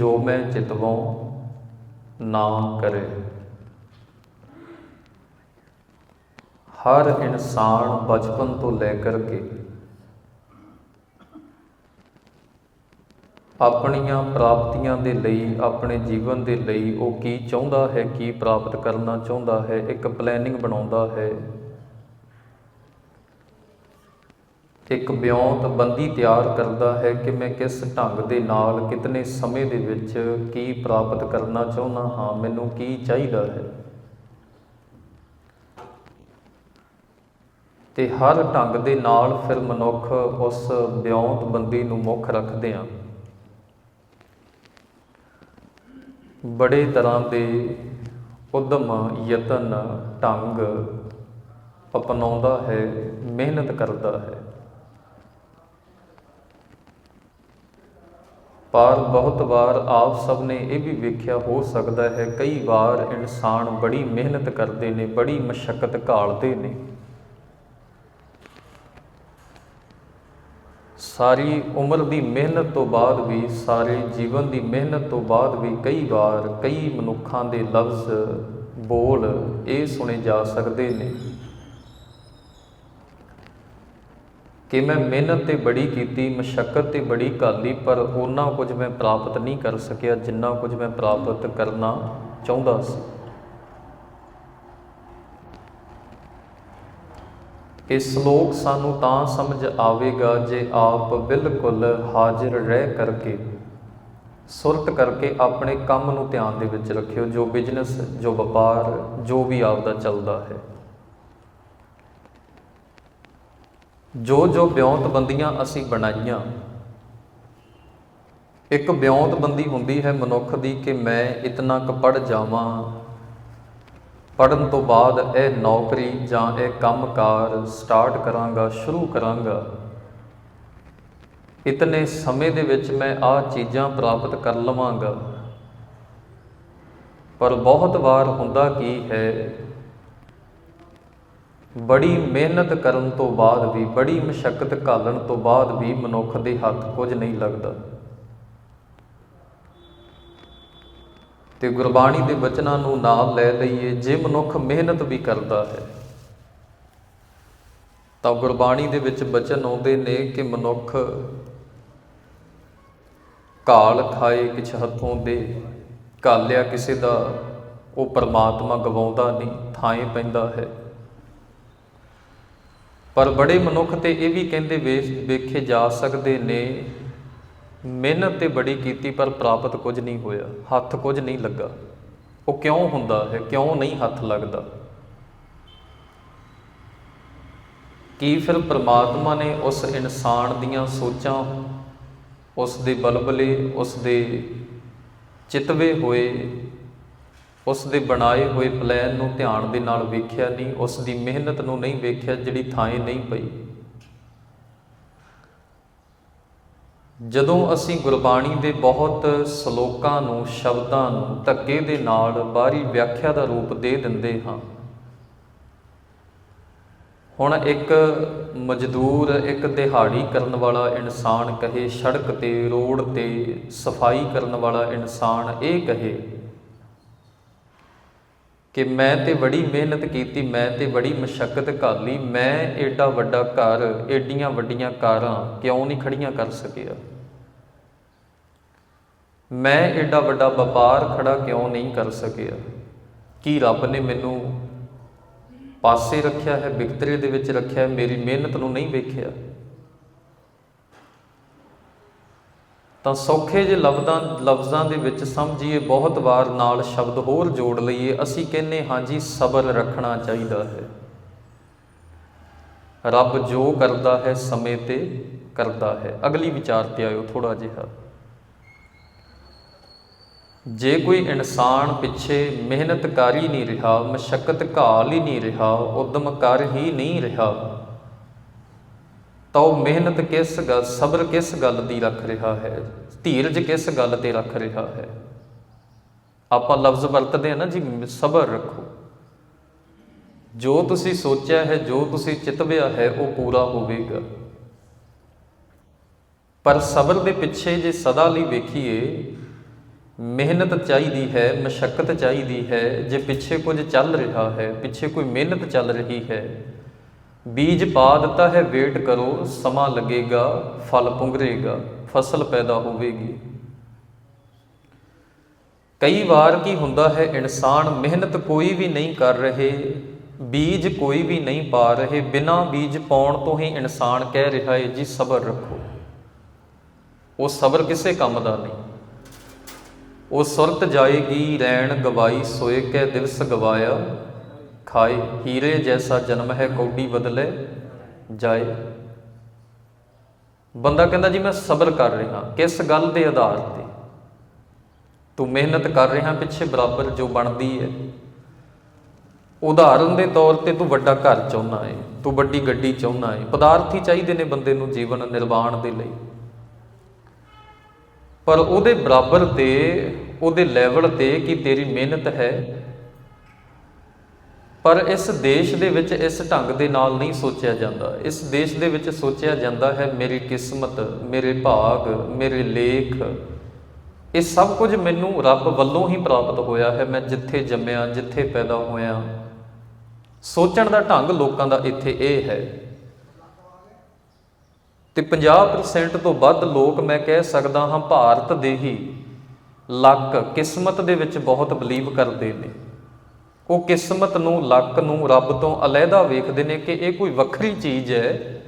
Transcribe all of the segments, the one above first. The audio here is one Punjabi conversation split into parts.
ਜੋ ਮੈਂ ਚਿਤਵੋਂ ਨਾ ਕਰੇ। ਹਰ ਇਨਸਾਨ ਬਚਪਨ ਤੋਂ ਲੈ ਕਰਕੇ ਆਪਣੀਆਂ ਪ੍ਰਾਪਤੀਆਂ ਦੇ ਲਈ, ਆਪਣੇ ਜੀਵਨ ਦੇ ਲਈ ਉਹ ਕੀ ਚਾਹੁੰਦਾ ਹੈ, ਕੀ ਪ੍ਰਾਪਤ ਕਰਨਾ ਚਾਹੁੰਦਾ ਹੈ, ਇੱਕ ਪਲੈਨਿੰਗ ਬਣਾਉਂਦਾ ਹੈ। ਇੱਕ ਬਿਉਂਤ ਬੰਦੀ ਤਿਆਰ ਕਰਦਾ ਹੈ ਕਿ ਮੈਂ ਕਿਸ ਢੰਗ ਦੇ ਨਾਲ ਕਿਤਨੇ ਸਮੇਂ ਦੇ ਵਿੱਚ ਕੀ ਪ੍ਰਾਪਤ ਕਰਨਾ ਚਾਹੁੰਦਾ ਹਾਂ, ਮੈਨੂੰ ਕੀ ਚਾਹੀਦਾ ਹੈ? ਤੇ ਹਰ ਢੰਗ ਦੇ ਨਾਲ ਫਿਰ ਮਨੁੱਖ ਉਸ ਬਿਉਂਤ ਬੰਦੀ ਨੂੰ ਮੁੱਖ ਰੱਖਦੇ ਆ ਬੜੇ ਤਰ੍ਹਾਂ ਦੇ ਉਦਮ ਯਤਨ ਢੰਗ ਅਪਣਾਉਂਦਾ ਹੈ, ਮਿਹਨਤ ਕਰਦਾ ਹੈ। ਪਰ ਬਹੁਤ ਵਾਰ ਆਪ ਸਭ ਨੇ ਇਹ ਵੀ ਵੇਖਿਆ ਹੋ ਸਕਦਾ ਹੈ, ਕਈ ਵਾਰ ਇਨਸਾਨ ਬੜੀ ਮਿਹਨਤ ਕਰਦੇ ਨੇ, ਬੜੀ ਮਸ਼ੱਕਤ ਘਾਲਦੇ ਨੇ। ਸਾਰੀ ਉਮਰ ਦੀ ਮਿਹਨਤ ਤੋਂ ਬਾਅਦ ਵੀ, ਸਾਰੇ ਜੀਵਨ ਦੀ ਮਿਹਨਤ ਤੋਂ ਬਾਅਦ ਵੀ ਕਈ ਵਾਰ ਕਈ ਮਨੁੱਖਾਂ ਦੇ ਲਫ਼ਜ਼, ਬੋਲ ਇਹ ਸੁਣੇ ਜਾ ਸਕਦੇ ਨੇ। ਕਿ ਮੈਂ ਮਿਹਨਤ ਤੇ ਬੜੀ ਕੀਤੀ, ਮਸ਼ੱਕਤ ਤੇ ਬੜੀ ਘਾਲੀ ਪਰ ਉਹਨਾਂ ਕੁਝ ਮੈਂ ਪ੍ਰਾਪਤ ਨਹੀਂ ਕਰ ਸਕਿਆ ਜਿੰਨਾ ਕੁਝ ਮੈਂ ਪ੍ਰਾਪਤ ਕਰਨਾ ਚਾਹੁੰਦਾ ਸੀ। ਇਹ ਸ਼ਲੋਕ ਸਾਨੂੰ ਤਾਂ ਸਮਝ ਆਵੇਗਾ ਜੇ ਆਪ ਬਿਲਕੁਲ ਹਾਜ਼ਰ ਰਹਿ ਕਰਕੇ, ਸੁਰਤ ਕਰਕੇ ਆਪਣੇ ਕੰਮ ਨੂੰ ਧਿਆਨ ਦੇ ਵਿੱਚ ਰੱਖਿਓ, ਜੋ ਬਿਜ਼ਨਸ ਜੋ ਵਪਾਰ, ਜੋ ਵੀ ਆਪਦਾ ਚੱਲਦਾ ਹੈ। ਜੋ ਜੋ ਬਿਉਂਤਬੰਦੀਆਂ ਅਸੀਂ ਬਣਾਈਆਂ, ਇੱਕ ਬਿਉਂਤਬੰਦੀ ਹੁੰਦੀ ਹੈ ਮਨੁੱਖ ਦੀ ਕਿ ਮੈਂ ਇਤਨਾ ਕੁ ਪੜ ਜਾਵਾਂ। ਪੜਨ ਤੋਂ ਬਾਅਦ ਇਹ ਨੌਕਰੀ ਜਾਂ ਇਹ ਕੰਮਕਾਰ ਸਟਾਰਟ ਕਰਾਂਗਾ, ਸ਼ੁਰੂ ਕਰਾਂਗਾ। ਇਤਨੇ ਸਮੇਂ ਦੇ ਵਿੱਚ ਮੈਂ ਆਹ ਚੀਜ਼ਾਂ ਪ੍ਰਾਪਤ ਕਰ ਲਵਾਂਗਾ। ਪਰ ਬਹੁਤ ਵਾਰ ਹੁੰਦਾ ਕੀ ਹੈ ਬੜੀ ਮਿਹਨਤ ਕਰਨ ਤੋਂ ਬਾਅਦ ਵੀ, ਬੜੀ ਮਸ਼ੱਕਤ ਘਾਲਣ ਤੋਂ ਬਾਅਦ ਵੀ ਮਨੁੱਖ ਦੇ ਹੱਥ ਕੁਝ ਨਹੀਂ ਲੱਗਦਾ। ਤੇ ਗੁਰਬਾਣੀ ਦੇ ਬਚਨਾਂ ਨੂੰ ਨਾਲ ਲੈ ਲਈਏ, ਜੇ ਮਨੁੱਖ ਮਿਹਨਤ ਵੀ ਕਰਦਾ ਹੈ, ਤਾਂ ਗੁਰਬਾਣੀ ਦੇ ਵਿੱਚ ਬਚਨ ਆਉਂਦੇ ਨੇ ਕਿ ਮਨੁੱਖ ਕਾਲ ਖਾਏ ਕਿਛ ਹੱਥੋਂ ਦੇ ਕਾਲਿਆ ਕਿਸੇ ਦਾ, ਉਹ ਪਰਮਾਤਮਾ ਗਵਾਉਂਦਾ ਨਹੀਂ ਥਾਂ ਪੈਂਦਾ ਹੈ। ਪਰ ਬੜੇ ਮਨੁੱਖ ਤੇ ਇਹ ਵੀ ਕਹਿੰਦੇ ਵੇਖੇ ਜਾ ਸਕਦੇ ਨੇ, ਮਿਹਨਤ ਤੇ ਬੜੀ ਕੀਤੀ ਪਰ ਪ੍ਰਾਪਤ ਕੁਝ ਨਹੀਂ ਹੋਇਆ, ਹੱਥ ਕੁਝ ਨਹੀਂ ਲੱਗਾ। ਉਹ ਕਿਉਂ ਹੁੰਦਾ ਹੈ, ਕਿਉਂ ਨਹੀਂ ਹੱਥ ਲੱਗਦਾ? ਕੀ ਫਿਰ ਪ੍ਰਮਾਤਮਾ ਨੇ ਉਸ ਇਨਸਾਨ ਦੀਆਂ ਸੋਚਾਂ, ਉਸ ਦੇ ਬਲਬਲੇ, ਉਸ ਦੇ ਚਿਤਵੇ ਹੋਏ ਉਸ ਦੇ ਬਣਾਏ ਹੋਏ ਪਲਾਨ ਨੂੰ ਧਿਆਨ ਦੇ ਨਾਲ ਵੇਖਿਆ ਨਹੀਂ, ਉਸ ਦੀ ਮਿਹਨਤ ਨੂੰ ਨਹੀਂ ਵੇਖਿਆ ਜਿਹੜੀ ਥਾਂ ਨਹੀਂ ਪਈ। ਜਦੋਂ ਅਸੀਂ ਗੁਰਬਾਣੀ ਦੇ ਬਹੁਤ ਸ਼ਲੋਕਾਂ ਨੂੰ, ਸ਼ਬਦਾਂ ਨੂੰ ਧੱਕੇ ਦੇ ਨਾਲ ਬਾਹਰੀ ਵਿਆਖਿਆ ਦਾ ਰੂਪ ਦੇ ਦਿੰਦੇ ਹਾਂ, ਹੁਣ ਇੱਕ ਮਜ਼ਦੂਰ, ਇੱਕ ਦਿਹਾੜੀ ਕਰਨ ਵਾਲਾ ਇਨਸਾਨ ਕਹੇ, ਸੜਕ ਤੇ, ਰੋਡ ਤੇ ਸਫ਼ਾਈ ਕਰਨ ਵਾਲਾ ਇਨਸਾਨ ਇਹ ਕਹੇ ਕਿ ਮੈਂ ਤੇ ਬੜੀ ਮਿਹਨਤ ਕੀਤੀ, ਮੈਂ ਤੇ ਬੜੀ ਮਸ਼ੱਕਤ ਲਈ, ਮੈਂ ਏਡਾ ਵੱਡਾ ਘਰ, ਏਡੀਆਂ ਵੱਡੀਆਂ ਕਾਰਾਂ ਕਿਉਂ ਨਹੀਂ ਖੜੀਆਂ ਕਰ ਸਕਿਆ? ਮੈਂ ਏਡਾ ਵੱਡਾ ਵਪਾਰ ਖੜਾ ਕਿਉਂ ਨਹੀਂ ਕਰ ਸਕਿਆ? ਕੀ ਰੱਬ ਨੇ ਮੈਨੂੰ ਪਾਸੇ ਰੱਖਿਆ ਹੈ ਵਿਕਤਰੇ ਦੇ ਵਿੱਚ ਰੱਖਿਆ ਹੈ, ਮੇਰੀ ਮਿਹਨਤ ਨੂੰ ਨਹੀਂ ਵੇਖਿਆ? ਤਾਂ ਸੌਖੇ ਜੇ ਲਫ਼ਜ਼ਾਂ ਲਫ਼ਜ਼ਾਂ ਦੇ ਵਿੱਚ ਸਮਝੀਏ, ਬਹੁਤ ਵਾਰ ਨਾਲ ਸ਼ਬਦ ਹੋਰ ਜੋੜ ਲਈਏ, ਅਸੀਂ ਕਹਿੰਨੇ ਹਾਂ ਜੀ, ਸਬਰ ਰੱਖਣਾ ਚਾਹੀਦਾ ਹੈ। ਰੱਬ ਜੋ ਕਰਦਾ ਹੈ, ਸਮੇਂ ਤੇ ਕਰਦਾ ਹੈ। ਅਗਲੀ ਵਿਚਾਰ ਤੇ ਆਇਓ ਥੋੜਾ ਜਿਹਾ। ਜੇ ਕੋਈ ਇਨਸਾਨ ਪਿੱਛੇ ਮਿਹਨਤ ਕਰ ਹੀ ਨਹੀਂ ਰਿਹਾ, ਮਸ਼ੱਕਤ ਘਾਲ ਹੀ ਨਹੀਂ ਰਿਹਾ, ਉਦਮ ਕਰ ਹੀ ਨਹੀਂ ਰਿਹਾ ਤਾਂ ਉਹ ਮਿਹਨਤ ਕਿਸ ਗੱਲ, ਸਬਰ ਕਿਸ ਗੱਲ ਦੀ ਰੱਖ ਰਿਹਾ ਹੈ? ਧੀਰਜ ਕਿਸ ਗੱਲ ਤੇ ਰੱਖ ਰਿਹਾ ਹੈ? ਆਪਾਂ ਲਫ਼ਜ਼ ਵਰਤਦੇ ਆ ਨਾ ਜੀ, ਸਬਰ ਰੱਖੋ। ਜੋ ਤੁਸੀਂ ਸੋਚਿਆ ਹੈ, ਜੋ ਤੁਸੀਂ ਚਿਤਵਿਆ ਹੈ, ਉਹ ਪੂਰਾ ਹੋਵੇਗਾ। ਪਰ ਸਬਰ ਦੇ ਪਿੱਛੇ ਜੇ ਸਦਾ ਲਈ ਵੇਖੀਏ, ਮਿਹਨਤ ਚਾਹੀਦੀ ਹੈ, ਮਸ਼ੱਕਤ ਚਾਹੀਦੀ ਹੈ, ਜੇ ਪਿੱਛੇ ਕੁਝ ਚੱਲ ਰਿਹਾ ਹੈ, ਪਿੱਛੇ ਕੋਈ ਮਿਹਨਤ ਚੱਲ ਰਹੀ ਹੈ ਬੀਜ ਪਾ ਦਿੱਤਾ ਹੈ, ਵੇਟ ਕਰੋ, ਸਮਾਂ ਲੱਗੇਗਾ, ਫਲ ਪੁੰਗਰੇਗਾ, ਫਸਲ ਪੈਦਾ ਹੋਵੇਗੀ। ਕਈ ਵਾਰ ਕੀ ਹੁੰਦਾ ਹੈ, ਇਨਸਾਨ ਮਿਹਨਤ ਕੋਈ ਵੀ ਨਹੀਂ ਕਰ ਰਹੇ, ਬੀਜ ਕੋਈ ਵੀ ਨਹੀਂ ਪਾ ਰਹੇ, ਬਿਨਾਂ ਬੀਜ ਪਾਉਣ ਤੋਂ ਹੀ ਇਨਸਾਨ ਕਹਿ ਰਿਹਾ ਹੈ, ਜੀ, ਸਬਰ ਰੱਖੋ। ਉਹ ਸਬਰ ਕਿਸੇ ਕੰਮ ਦਾ ਨਹੀਂ। ਉਹ ਸੁਰਤ ਜਾਏਗੀ, ਰੈਣ ਗਵਾਈ ਸੋਏ ਕੈ ਦਿਵਸ ਗਵਾਇਆ। ਖਾਏ, ਹੀਰੇ ਜੈਸਾ ਜਨਮ ਹੈ, ਕੌਡੀ ਬਦਲੇ ਜਾਏ। ਬੰਦਾ ਕਹਿੰਦਾ, ਜੀ ਮੈਂ ਸਬਰ ਕਰ ਰਿਹਾ, ਕਿਸ ਗੱਲ ਦੇ ਆਧਾਰ ਤੇ? ਤੂੰ ਮਿਹਨਤ ਕਰ ਰਿਹਾ ਪਿੱਛੇ ਬਰਾਬਰ ਜੋ ਬਣਦੀ ਹੈ। ਉਦਾਹਰਨ ਦੇ ਤੌਰ ਤੇ ਤੂੰ ਵੱਡਾ ਘਰ ਚਾਹੁੰਦਾ ਏ ਤੂੰ ਵੱਡੀ ਗੱਡੀ ਚਾਹੁੰਦਾ ਏ ਪਦਾਰਥ ਹੀ ਚਾਹੀਦੇ ਨੇ ਬੰਦੇ ਨੂੰ ਜੀਵਨ ਨਿਰਵਾਣ ਦੇ ਲਈ। ਪਰ ਉਹਦੇ ਬਰਾਬਰ ਤੇ, ਉਹਦੇ ਲੈਵਲ ਤੇ ਕੀ ਤੇਰੀ ਮਿਹਨਤ ਹੈ ਪਰ ਇਸ ਦੇਸ਼ ਦੇ ਵਿੱਚ ਇਸ ਢੰਗ ਦੇ ਨਾਲ ਨਹੀਂ ਸੋਚਿਆ ਜਾਂਦਾ। ਇਸ ਦੇਸ਼ ਦੇ ਵਿੱਚ ਸੋਚਿਆ ਜਾਂਦਾ ਹੈ, ਮੇਰੀ ਕਿਸਮਤ, ਮੇਰੇ ਭਾਗ, ਮੇਰੇ ਲੇਖ। ਇਹ ਸਭ ਕੁਝ ਮੈਨੂੰ ਰੱਬ ਵੱਲੋਂ ਹੀ ਪ੍ਰਾਪਤ ਹੋਇਆ ਹੈ। ਮੈਂ ਜਿੱਥੇ ਜੰਮਿਆ, ਜਿੱਥੇ ਪੈਦਾ ਹੋਇਆ। ਸੋਚਣ ਦਾ ਢੰਗ ਲੋਕਾਂ ਦਾ ਇੱਥੇ ਇਹ ਹੈ। ਤੇ 50% ਤੋਂ ਵੱਧ ਲੋਕ ਮੈਂ ਕਹਿ ਸਕਦਾ ਹਾਂ, ਭਾਰਤ ਦੇ ਹੀ ਲੱਕ ਕਿਸਮਤ ਦੇ ਵਿੱਚ ਬਹੁਤ ਬਲੀਵ ਕਰਦੇ ਨੇ। ਉਹ ਕਿਸਮਤ ਨੂੰ, ਲੱਕ ਨੂੰ ਰੱਬ ਤੋਂ ਅਲੱਗਾ ਵੇਖਦੇ ਨੇ ਕਿ ਇਹ ਕੋਈ ਵੱਖਰੀ ਚੀਜ਼ ਹੈ,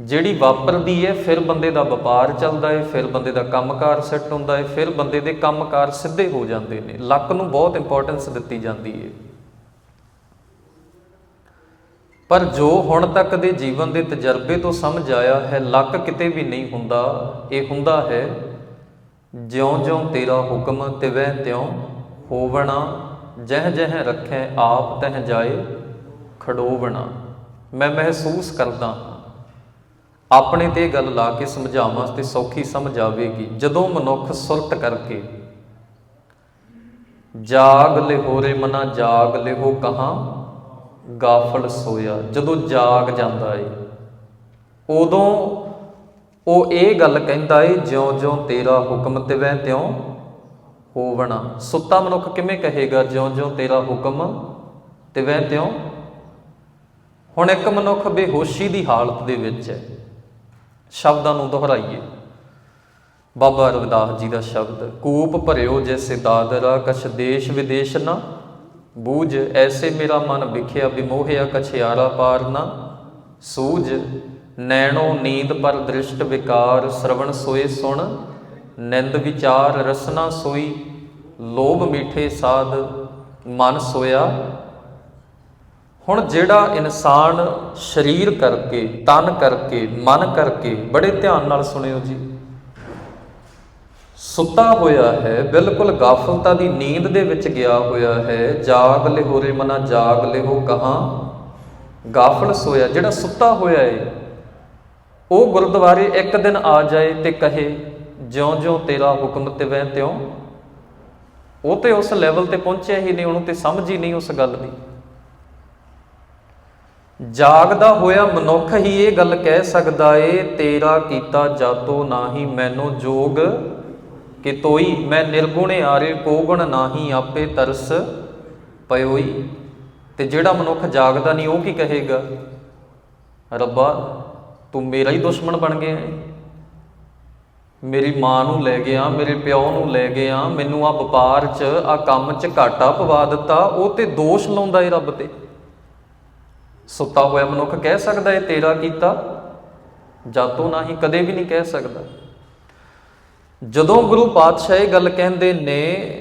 ਜਿਹੜੀ ਵਾਪਰਦੀ ਹੈ, ਫਿਰ ਬੰਦੇ ਦਾ ਵਪਾਰ ਚੱਲਦਾ ਹੈ, ਫਿਰ ਬੰਦੇ ਦਾ ਕੰਮਕਾਰ ਸੈੱਟ ਹੁੰਦਾ ਹੈ, ਫਿਰ ਬੰਦੇ ਦੇ ਕੰਮਕਾਰ ਸਿੱਧੇ ਹੋ ਜਾਂਦੇ ਨੇ। ਲੱਕ ਨੂੰ ਬਹੁਤ ਇੰਪੋਰਟੈਂਸ ਦਿੱਤੀ ਜਾਂਦੀ ਹੈ। ਪਰ ਜੋ ਹੁਣ ਤੱਕ ਦੇ ਜੀਵਨ ਦੇ ਤਜਰਬੇ ਤੋਂ ਸਮਝ ਆਇਆ ਹੈ, ਲੱਕ ਕਿਤੇ ਵੀ ਨਹੀਂ ਹੁੰਦਾ, ਇਹ ਹੁੰਦਾ ਹੈ, ਜਿਉਂ-ਜਿਉਂ ਤੇਰਾ ਹੁਕਮ ਤਿਵੈ ਤਿਉ ਹੋਵਣਾ ਜਹ ਜਹ ਰੱਖੈ ਆਪ ਤਹ ਜਾਏ ਖੜੋਵਣਾ ਮੈਂ ਮਹਿਸੂਸ ਕਰਦਾ ਹਾਂ। ਆਪਣੇ ਤੇ ਗੱਲ ਲਾ ਕੇ ਸਮਝਾਵਾਂ ਤੇ ਸੌਖੀ ਸਮਝ ਆਵੇਗੀ। ਜਦੋਂ ਮਨੁੱਖ ਸੁਲਟ ਕਰਕੇ, ਜਾਗ ਲਿਹੋਰੇ ਮਨਾ, ਜਾਗ ਲਿਹੋ ਕਹਾਂ, ਗਾਫਲ ਸੋਇਆ। ਜਦੋਂ ਜਾਗ ਜਾਂਦਾ ਏ, ਉਦੋਂ ਉਹ ਇਹ ਗੱਲ ਕਹਿੰਦਾ ਏ, ਜਿਉਂ-ਜਿਉਂ ਤੇਰਾ ਹੁਕਮ ਤਿਵੈ ਤਿਉ ਹੋਵਣਾ। ਸੁੱਤਾ ਮਨੁੱਖ ਕਿਵੇਂ ਕਹੇਗਾ, ਜਿਉਂ-ਜਿਉਂ ਤੇਰਾ ਹੁਕਮ ਤਿਵੈ ਤਿਉ? ਹੁਣ ਇੱਕ ਮਨੁੱਖ ਬੇਹੋਸ਼ੀ ਦੀ ਹਾਲਤ ਦੇ ਵਿੱਚ ਹੈ। ਸ਼ਬਦਾਂ ਨੂੰ ਦੁਹਰਾਈਏ। ਬਾਬਾ ਰਵਿਦਾਸ ਜੀ ਦਾ ਸ਼ਬਦ, ਕੂਪ ਭਰਿਓ ਜੈਸੇ ਦਾਦਰਾ ਕਛ ਦੇਸ਼ ਵਿਦੇਸ਼ ਨਾ। ਬੂਝ ਐਸੇ ਮੇਰਾ ਮਨ ਵਿਖਿਆ ਵਿਮੋਹਿਆ ਕਛਿਆਰਾ ਪਾਰ ਨਾ। ਸੂਝ ਨੈਣੋ ਨੀਂਦ ਪਰ ਦ੍ਰਿਸ਼ਟ ਵਿਕਾਰ, ਸ਼ਰਵਣ ਸੋਏ ਸੁਣ। ਨਿੰਦ ਵਿਚਾਰ ਰਸਨਾ ਸੋਈ, ਲੋਭ ਮੀਠੇ ਸਾਧ ਮਨ ਸੋਇਆ। ਹੁਣ ਜਿਹੜਾ ਇਨਸਾਨ ਸਰੀਰ ਕਰਕੇ, ਤਨ ਕਰਕੇ, ਮਨ ਕਰਕੇ ਬੜੇ ਧਿਆਨ ਨਾਲ ਸੁਣਿਓ ਜੀ। ਸੁੱਤਾ ਹੋਇਆ ਹੈ, ਬਿਲਕੁਲ ਗਾਫਲਤਾ ਦੀ ਨੀਂਦ ਦੇ ਵਿੱਚ ਗਿਆ ਹੋਇਆ ਹੈ, ਜਾਗ ਲਿਹੋਰੇ ਮਨਾ ਜਾਗ ਲਿਹੋ ਕਹਾਂ। ਗਾਫਲ ਸੋਇਆ, ਜਿਹੜਾ ਸੁੱਤਾ ਹੋਇਆ ਹੈ ਉਹ ਗੁਰਦੁਆਰੇ ਇੱਕ ਦਿਨ ਆ ਜਾਏ ਤੇ ਕਹੇ ਜਿਉਂ-ਜਿਉਂ ਤੇਰਾ ਹੁਕਮ ਤਿਵੈ ਤਿਉ, ਉਹ ਤੇ ਉਸ ਲੈਵਲ ਤੇ ਪਹੁੰਚਿਆ ਹੀ ਨਹੀਂ, ਉਹਨੂੰ ਤੇ ਸਮਝ ਹੀ ਨਹੀਂ ਉਸ ਗੱਲ ਦੀ। ਜਾਗਦਾ ਹੋਇਆ ਮਨੁੱਖ ਹੀ ਇਹ ਗੱਲ ਕਹਿ ਸਕਦਾ ਏ, ਤੇਰਾ ਕੀਤਾ ਜਾਤੋ ਨਾਹੀ, ਮੈਨੂੰ ਜੋਗ ਕਿ ਤੋਈ, ਮੈਂ ਨਿਰਗੁਣੇ ਆਰੇ ਕੋ ਗੁਣ ਨਾਹੀ, ਆਪੇ ਤਰਸ ਪਇਓਈ। ਤੇ ਜਿਹੜਾ ਮਨੁੱਖ ਜਾਗਦਾ ਨਹੀਂ, ਉਹ ਕੀ ਕਹੇਗਾ? ਰੱਬਾ, ਤੂੰ ਮੇਰਾ ਹੀ ਦੁਸ਼ਮਣ ਬਣ ਗਿਆ ਏ। ਮੇਰੀ ਮਾਂ ਨੂੰ ਲੈ ਗਿਆ ਮੇਰੇ ਪਿਓ ਨੂੰ ਲੈ ਗਿਆ ਮੈਨੂੰ ਆ ਵਪਾਰ 'ਚ, ਆ ਕੰਮ 'ਚ ਘਾਟਾ ਪਵਾ ਦਿੱਤਾ, ਉਹ ਤੇ ਦੋਸ਼ ਲਾਉਂਦਾ ਏ ਰੱਬ ਤੇ। ਸੁੱਤਾ ਹੋਇਆ ਮਨੁੱਖ ਕਹਿ ਸਕਦਾ ਏ, ਤੇਰਾ ਕੀਤਾ। ਜਾਤੋਂ ਹੀ ਕਦੇ ਵੀ ਨਹੀਂ ਕਹਿ ਸਕਦਾ। ਜਦੋਂ ਗੁਰੂ ਪਾਤਸ਼ਾਹ ਇਹ ਗੱਲ ਕਹਿੰਦੇ ਨੇ,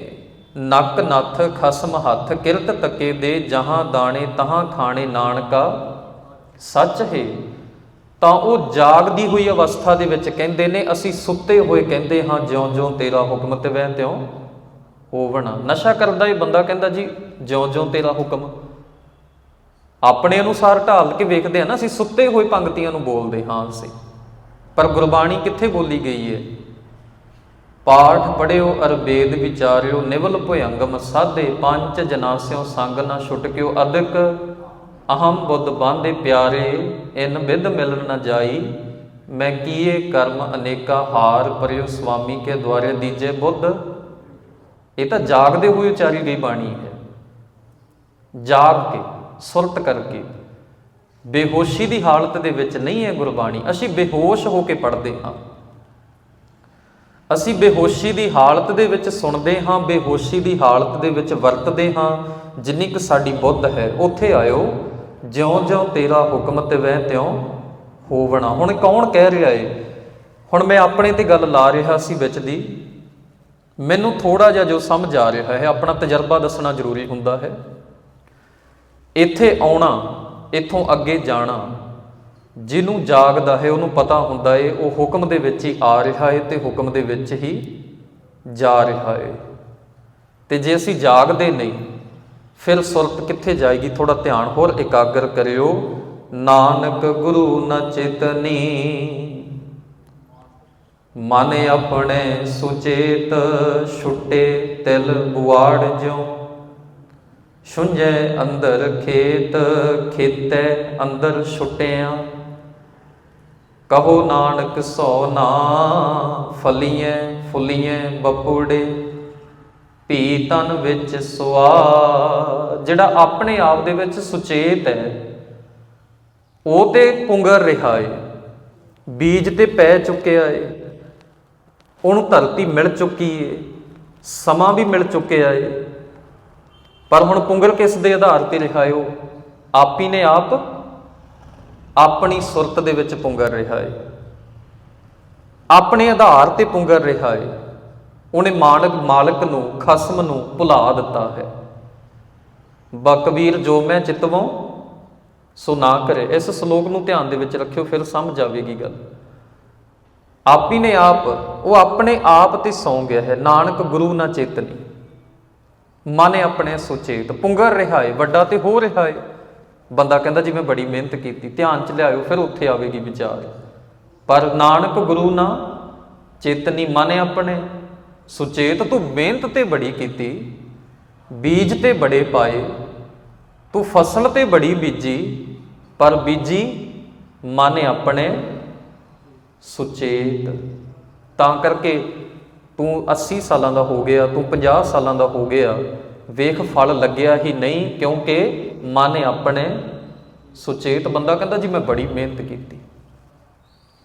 ਨੱਕ ਨੱਥ, ਖਸਮ ਹੱਥ, ਕਿਰਤ ਤੱਕੇ ਦੇ, ਜਹਾਂ ਦਾਣੇ ਤਹਾਂ ਖਾਣੇ, ਨਾਨਕਾ, ਸੱਚ ਹੈ। ਤਾਂ ਉਹ ਜਾਗਦੀ ਹੋਈ ਅਵਸਥਾ ਦੇ ਵਿੱਚ ਕਹਿੰਦੇ ਨੇ, ਅਸੀਂ ਸੁੱਤੇ ਹੋਏ ਕਹਿੰਦੇ ਹਾਂ, ਜਿਉਂ-ਜਿਉਂ ਤੇਰਾ ਹੁਕਮ ਤੇ ਵਹਿ ਤਿਉ ਹੋਵਣਾ। ਨਸ਼ਾ ਕਰਦਾ ਇਹ ਬੰਦਾ ਕਹਿੰਦਾ ਜੀ, ਜਿਉਂ-ਜਿਉਂ ਤੇਰਾ ਹੁਕਮ। ਆਪਣੇ ਅਨੁਸਾਰ ਢਾਲ ਕੇ ਵੇਖਦੇ ਆ ਨਾ, ਅਸੀਂ ਸੁੱਤੇ ਹੋਏ ਪੰਕਤੀਆਂ ਨੂੰ ਬੋਲਦੇ ਹਾਂ ਅਸੀਂ। ਪਰ ਗੁਰਬਾਣੀ ਕਿੱਥੇ ਬੋਲੀ ਗਈ ਹੈ ਪਾਠ ਪੜਿਓ ਅਰਬੇਦ ਵਿਚਾਰਿਓ, ਨਿਵਲ ਭਯੰਗਮ ਸਾਧੇ, ਪੰਜ ਜਨਾਸਿਓ, ਸੰਗ ਨਾ ਛੁਟਕਿਓ, ਅਦਕ ਅਹਮ ਬੁੱਧ ਬਾਂਦੇ ਪਿਆਰੇ, ਇਨ ਵਿਦ ਮਿਲਨ ਨ ਜਾਈ। ਮੈਂ ਕੀਏ ਕਰਮ ਅਨੇਕਾ ਹਾਰ ਪਰਿਓ ਸੁਆਮੀ ਕੇ ਦੁਆਰੇ ਦੀਜੇ ਬੁੱਧ। ਇਹ ਤਾਂ ਜਾਗਦੇ ਹੋਏ ਉਚਾਰੀ ਗਈ ਬਾਣੀ ਹੈ। ਜਾਗ ਕੇ, ਸੁਰਤ ਕਰਕੇ। ਬੇਹੋਸ਼ੀ ਦੀ ਹਾਲਤ ਦੇ ਵਿੱਚ ਨਹੀਂ ਹੈ ਗੁਰਬਾਣੀ। ਅਸੀਂ ਬੇਹੋਸ਼ ਹੋ ਕੇ ਪੜ੍ਹਦੇ ਹਾਂ। ਅਸੀਂ ਬੇਹੋਸ਼ੀ ਦੀ ਹਾਲਤ ਦੇ ਵਿੱਚ ਸੁਣਦੇ ਹਾਂ, ਬੇਹੋਸ਼ੀ ਦੀ ਹਾਲਤ ਦੇ ਵਿੱਚ ਵਰਤਦੇ ਹਾਂ। ਜਿੰਨੀ ਕੁ ਸਾਡੀ ਬੁੱਧ ਹੈ, ਉੱਥੇ ਆਇਓ। ਜਿਉਂ-ਜਿਉਂ ਤੇਰਾ ਹੁਕਮ ਤੇ ਵਹਿ ਤਿਉਂ ਹੋਵਣਾ। ਹੁਣ ਕੌਣ ਕਹਿ ਰਿਹਾ ਏ? ਹੁਣ ਮੈਂ ਆਪਣੇ ਤੇ ਗੱਲ ਲਾ ਰਿਹਾ ਸੀ ਵਿੱਚ ਦੀ। ਮੈਨੂੰ ਥੋੜਾ ਜਿਹਾ ਜੋ ਸਮਝ ਆ ਰਿਹਾ ਹੈ, ਆਪਣਾ ਤਜਰਬਾ ਦੱਸਣਾ ਜ਼ਰੂਰੀ ਹੁੰਦਾ ਹੈ। ਇੱਥੇ ਆਉਣਾ, ਇੱਥੋਂ ਅੱਗੇ ਜਾਣਾ, ਜਿਹਨੂੰ ਜਾਗਦਾ ਹੈ, ਉਹਨੂੰ ਪਤਾ ਹੁੰਦਾ ਏ, ਉਹ ਹੁਕਮ ਦੇ ਵਿੱਚ ਹੀ ਆ ਰਿਹਾ ਏ ਤੇ ਹੁਕਮ ਦੇ ਵਿੱਚ ਹੀ ਜਾ ਰਿਹਾ ਏ। ਤੇ ਜੇ ਅਸੀਂ ਜਾਗਦੇ ਨਹੀਂ ਫਿਰ ਸੁਰਤ ਕਿੱਥੇ ਜਾਏਗੀ? ਥੋੜਾ ਧਿਆਨ ਹੋਰ ਇਕਾਗਰ ਕਰਿਓ। ਨਾਨਕ ਗੁਰੂ ਨ ਚੇਤਨੀ। ਮਨ ਆਪਣੇ ਸੁਚੇਤ, ਛੁੱਟੇ ਤਿਲ ਬੁਆੜ ਜਿਉ। ਸੁੰਝੇ ਅੰਦਰ ਖੇਤ, ਖੇਤੈ ਅੰਦਰ ਛੁੱਟਿਆ। ਕਹੋ ਨਾਨਕ ਸੋ ਨਾ, ਫਲੀਐ ਫੁਲੀਐ ਬਪੂੜੇ। ਭੀ ਤਨ ਵਿੱਚ ਸੁਆ, ਜਿਹੜਾ ਆਪਣੇ ਆਪ ਦੇ ਵਿੱਚ ਸੁਚੇਤ ਹੈ, ਉਹ ਤੇ ਪੁੰਗਰ ਰਿਹਾ ਏ, ਬੀਜ ਤੇ ਪੈ ਚੁੱਕਿਆ ਏ, ਉਹਨੂੰ ਧਰਤੀ ਮਿਲ ਚੁੱਕੀ ਏ, ਸਮਾਂ ਵੀ ਮਿਲ ਚੁੱਕਿਆ ਏ, ਪਰ ਹੁਣ ਪੁੰਗਰ ਕਿਸ ਦੇ ਆਧਾਰ ਤੇ ਰਿਹਾ ਏ ਉਹ? ਆਪੀ ਨੇ ਆਪ ਆਪਣੀ ਸੁਰਤ ਦੇ ਵਿੱਚ ਪੁੰਗਰ ਰਿਹਾ ਏ। ਆਪਣੇ ਆਧਾਰ ਤੇ ਪੁੰਗਰ ਰਿਹਾ ਏ। ਉਹਨੇ ਮਾਲਕ ਮਾਲਕ ਨੂੰ, ਖਸਮ ਨੂੰ ਭੁਲਾ ਦਿੱਤਾ ਹੈ। ਬਕਵੀਰ ਜੋ ਮੈਂ ਚਿਤਵੋਂ ਸੋ ਨਾ ਕਰੇ। ਇਸ ਸ਼ਲੋਕ ਨੂੰ ਧਿਆਨ ਦੇ ਵਿੱਚ ਰੱਖਿਓ, ਫਿਰ ਸਮਝ ਆਵੇਗੀ ਗੱਲ। ਆਪ ਹੀ ਨੇ ਆਪ, ਉਹ ਆਪਣੇ ਆਪ ਤੇ ਸੌਂ ਗਿਆ ਹੈ। ਨਾਨਕ ਗੁਰੂ ਨਾ ਚੇਤਨੀ। ਮਨ ਆਪਣੇ ਸੁਚੇਤ। ਪੁੰਗਰ ਰਿਹਾ ਏ, ਵੱਡਾ ਤੇ ਹੋ ਰਿਹਾ ਏ। ਬੰਦਾ ਕਹਿੰਦਾ, ਜੀ ਮੈਂ ਬੜੀ ਮਿਹਨਤ ਕੀਤੀ, ਧਿਆਨ ਚ ਲਿਆਇਓ, ਫਿਰ ਉੱਥੇ ਆਵੇਗੀ ਵਿਚਾਰ। ਪਰ ਨਾਨਕ ਗੁਰੂ ਨਾ, ਚੇਤਨੀ ਮਨ ਆਪਣੇ ਸੁਚੇਤ ਤੂੰ ਮਿਹਨਤ ਤੇ ਬੜੀ ਕੀਤੀ, ਬੀਜ ਤੇ ਬੜੇ ਪਾਏ, ਤੂੰ ਫਸਲ ਤੇ ਬੜੀ ਬੀਜੀ, ਪਰ ਬੀਜੀ ਮਨ ਆਪਣੇ ਸੁਚੇਤ। ਤਾਂ ਕਰਕੇ ਤੂੰ 80 ਸਾਲਾਂ ਦਾ ਹੋ ਗਿਆ, ਤੂੰ 50 ਸਾਲਾਂ ਦਾ ਹੋ ਗਿਆ, ਵੇਖ ਫਲ ਲੱਗਿਆ ਹੀ ਨਹੀਂ ਕਿਉਂਕਿ ਮਨ ਆਪਣੇ ਸੁਚੇਤ ਬੰਦਾ ਕਹਿੰਦਾ ਜੀ ਮੈਂ ਬੜੀ ਮਿਹਨਤ ਕੀਤੀ।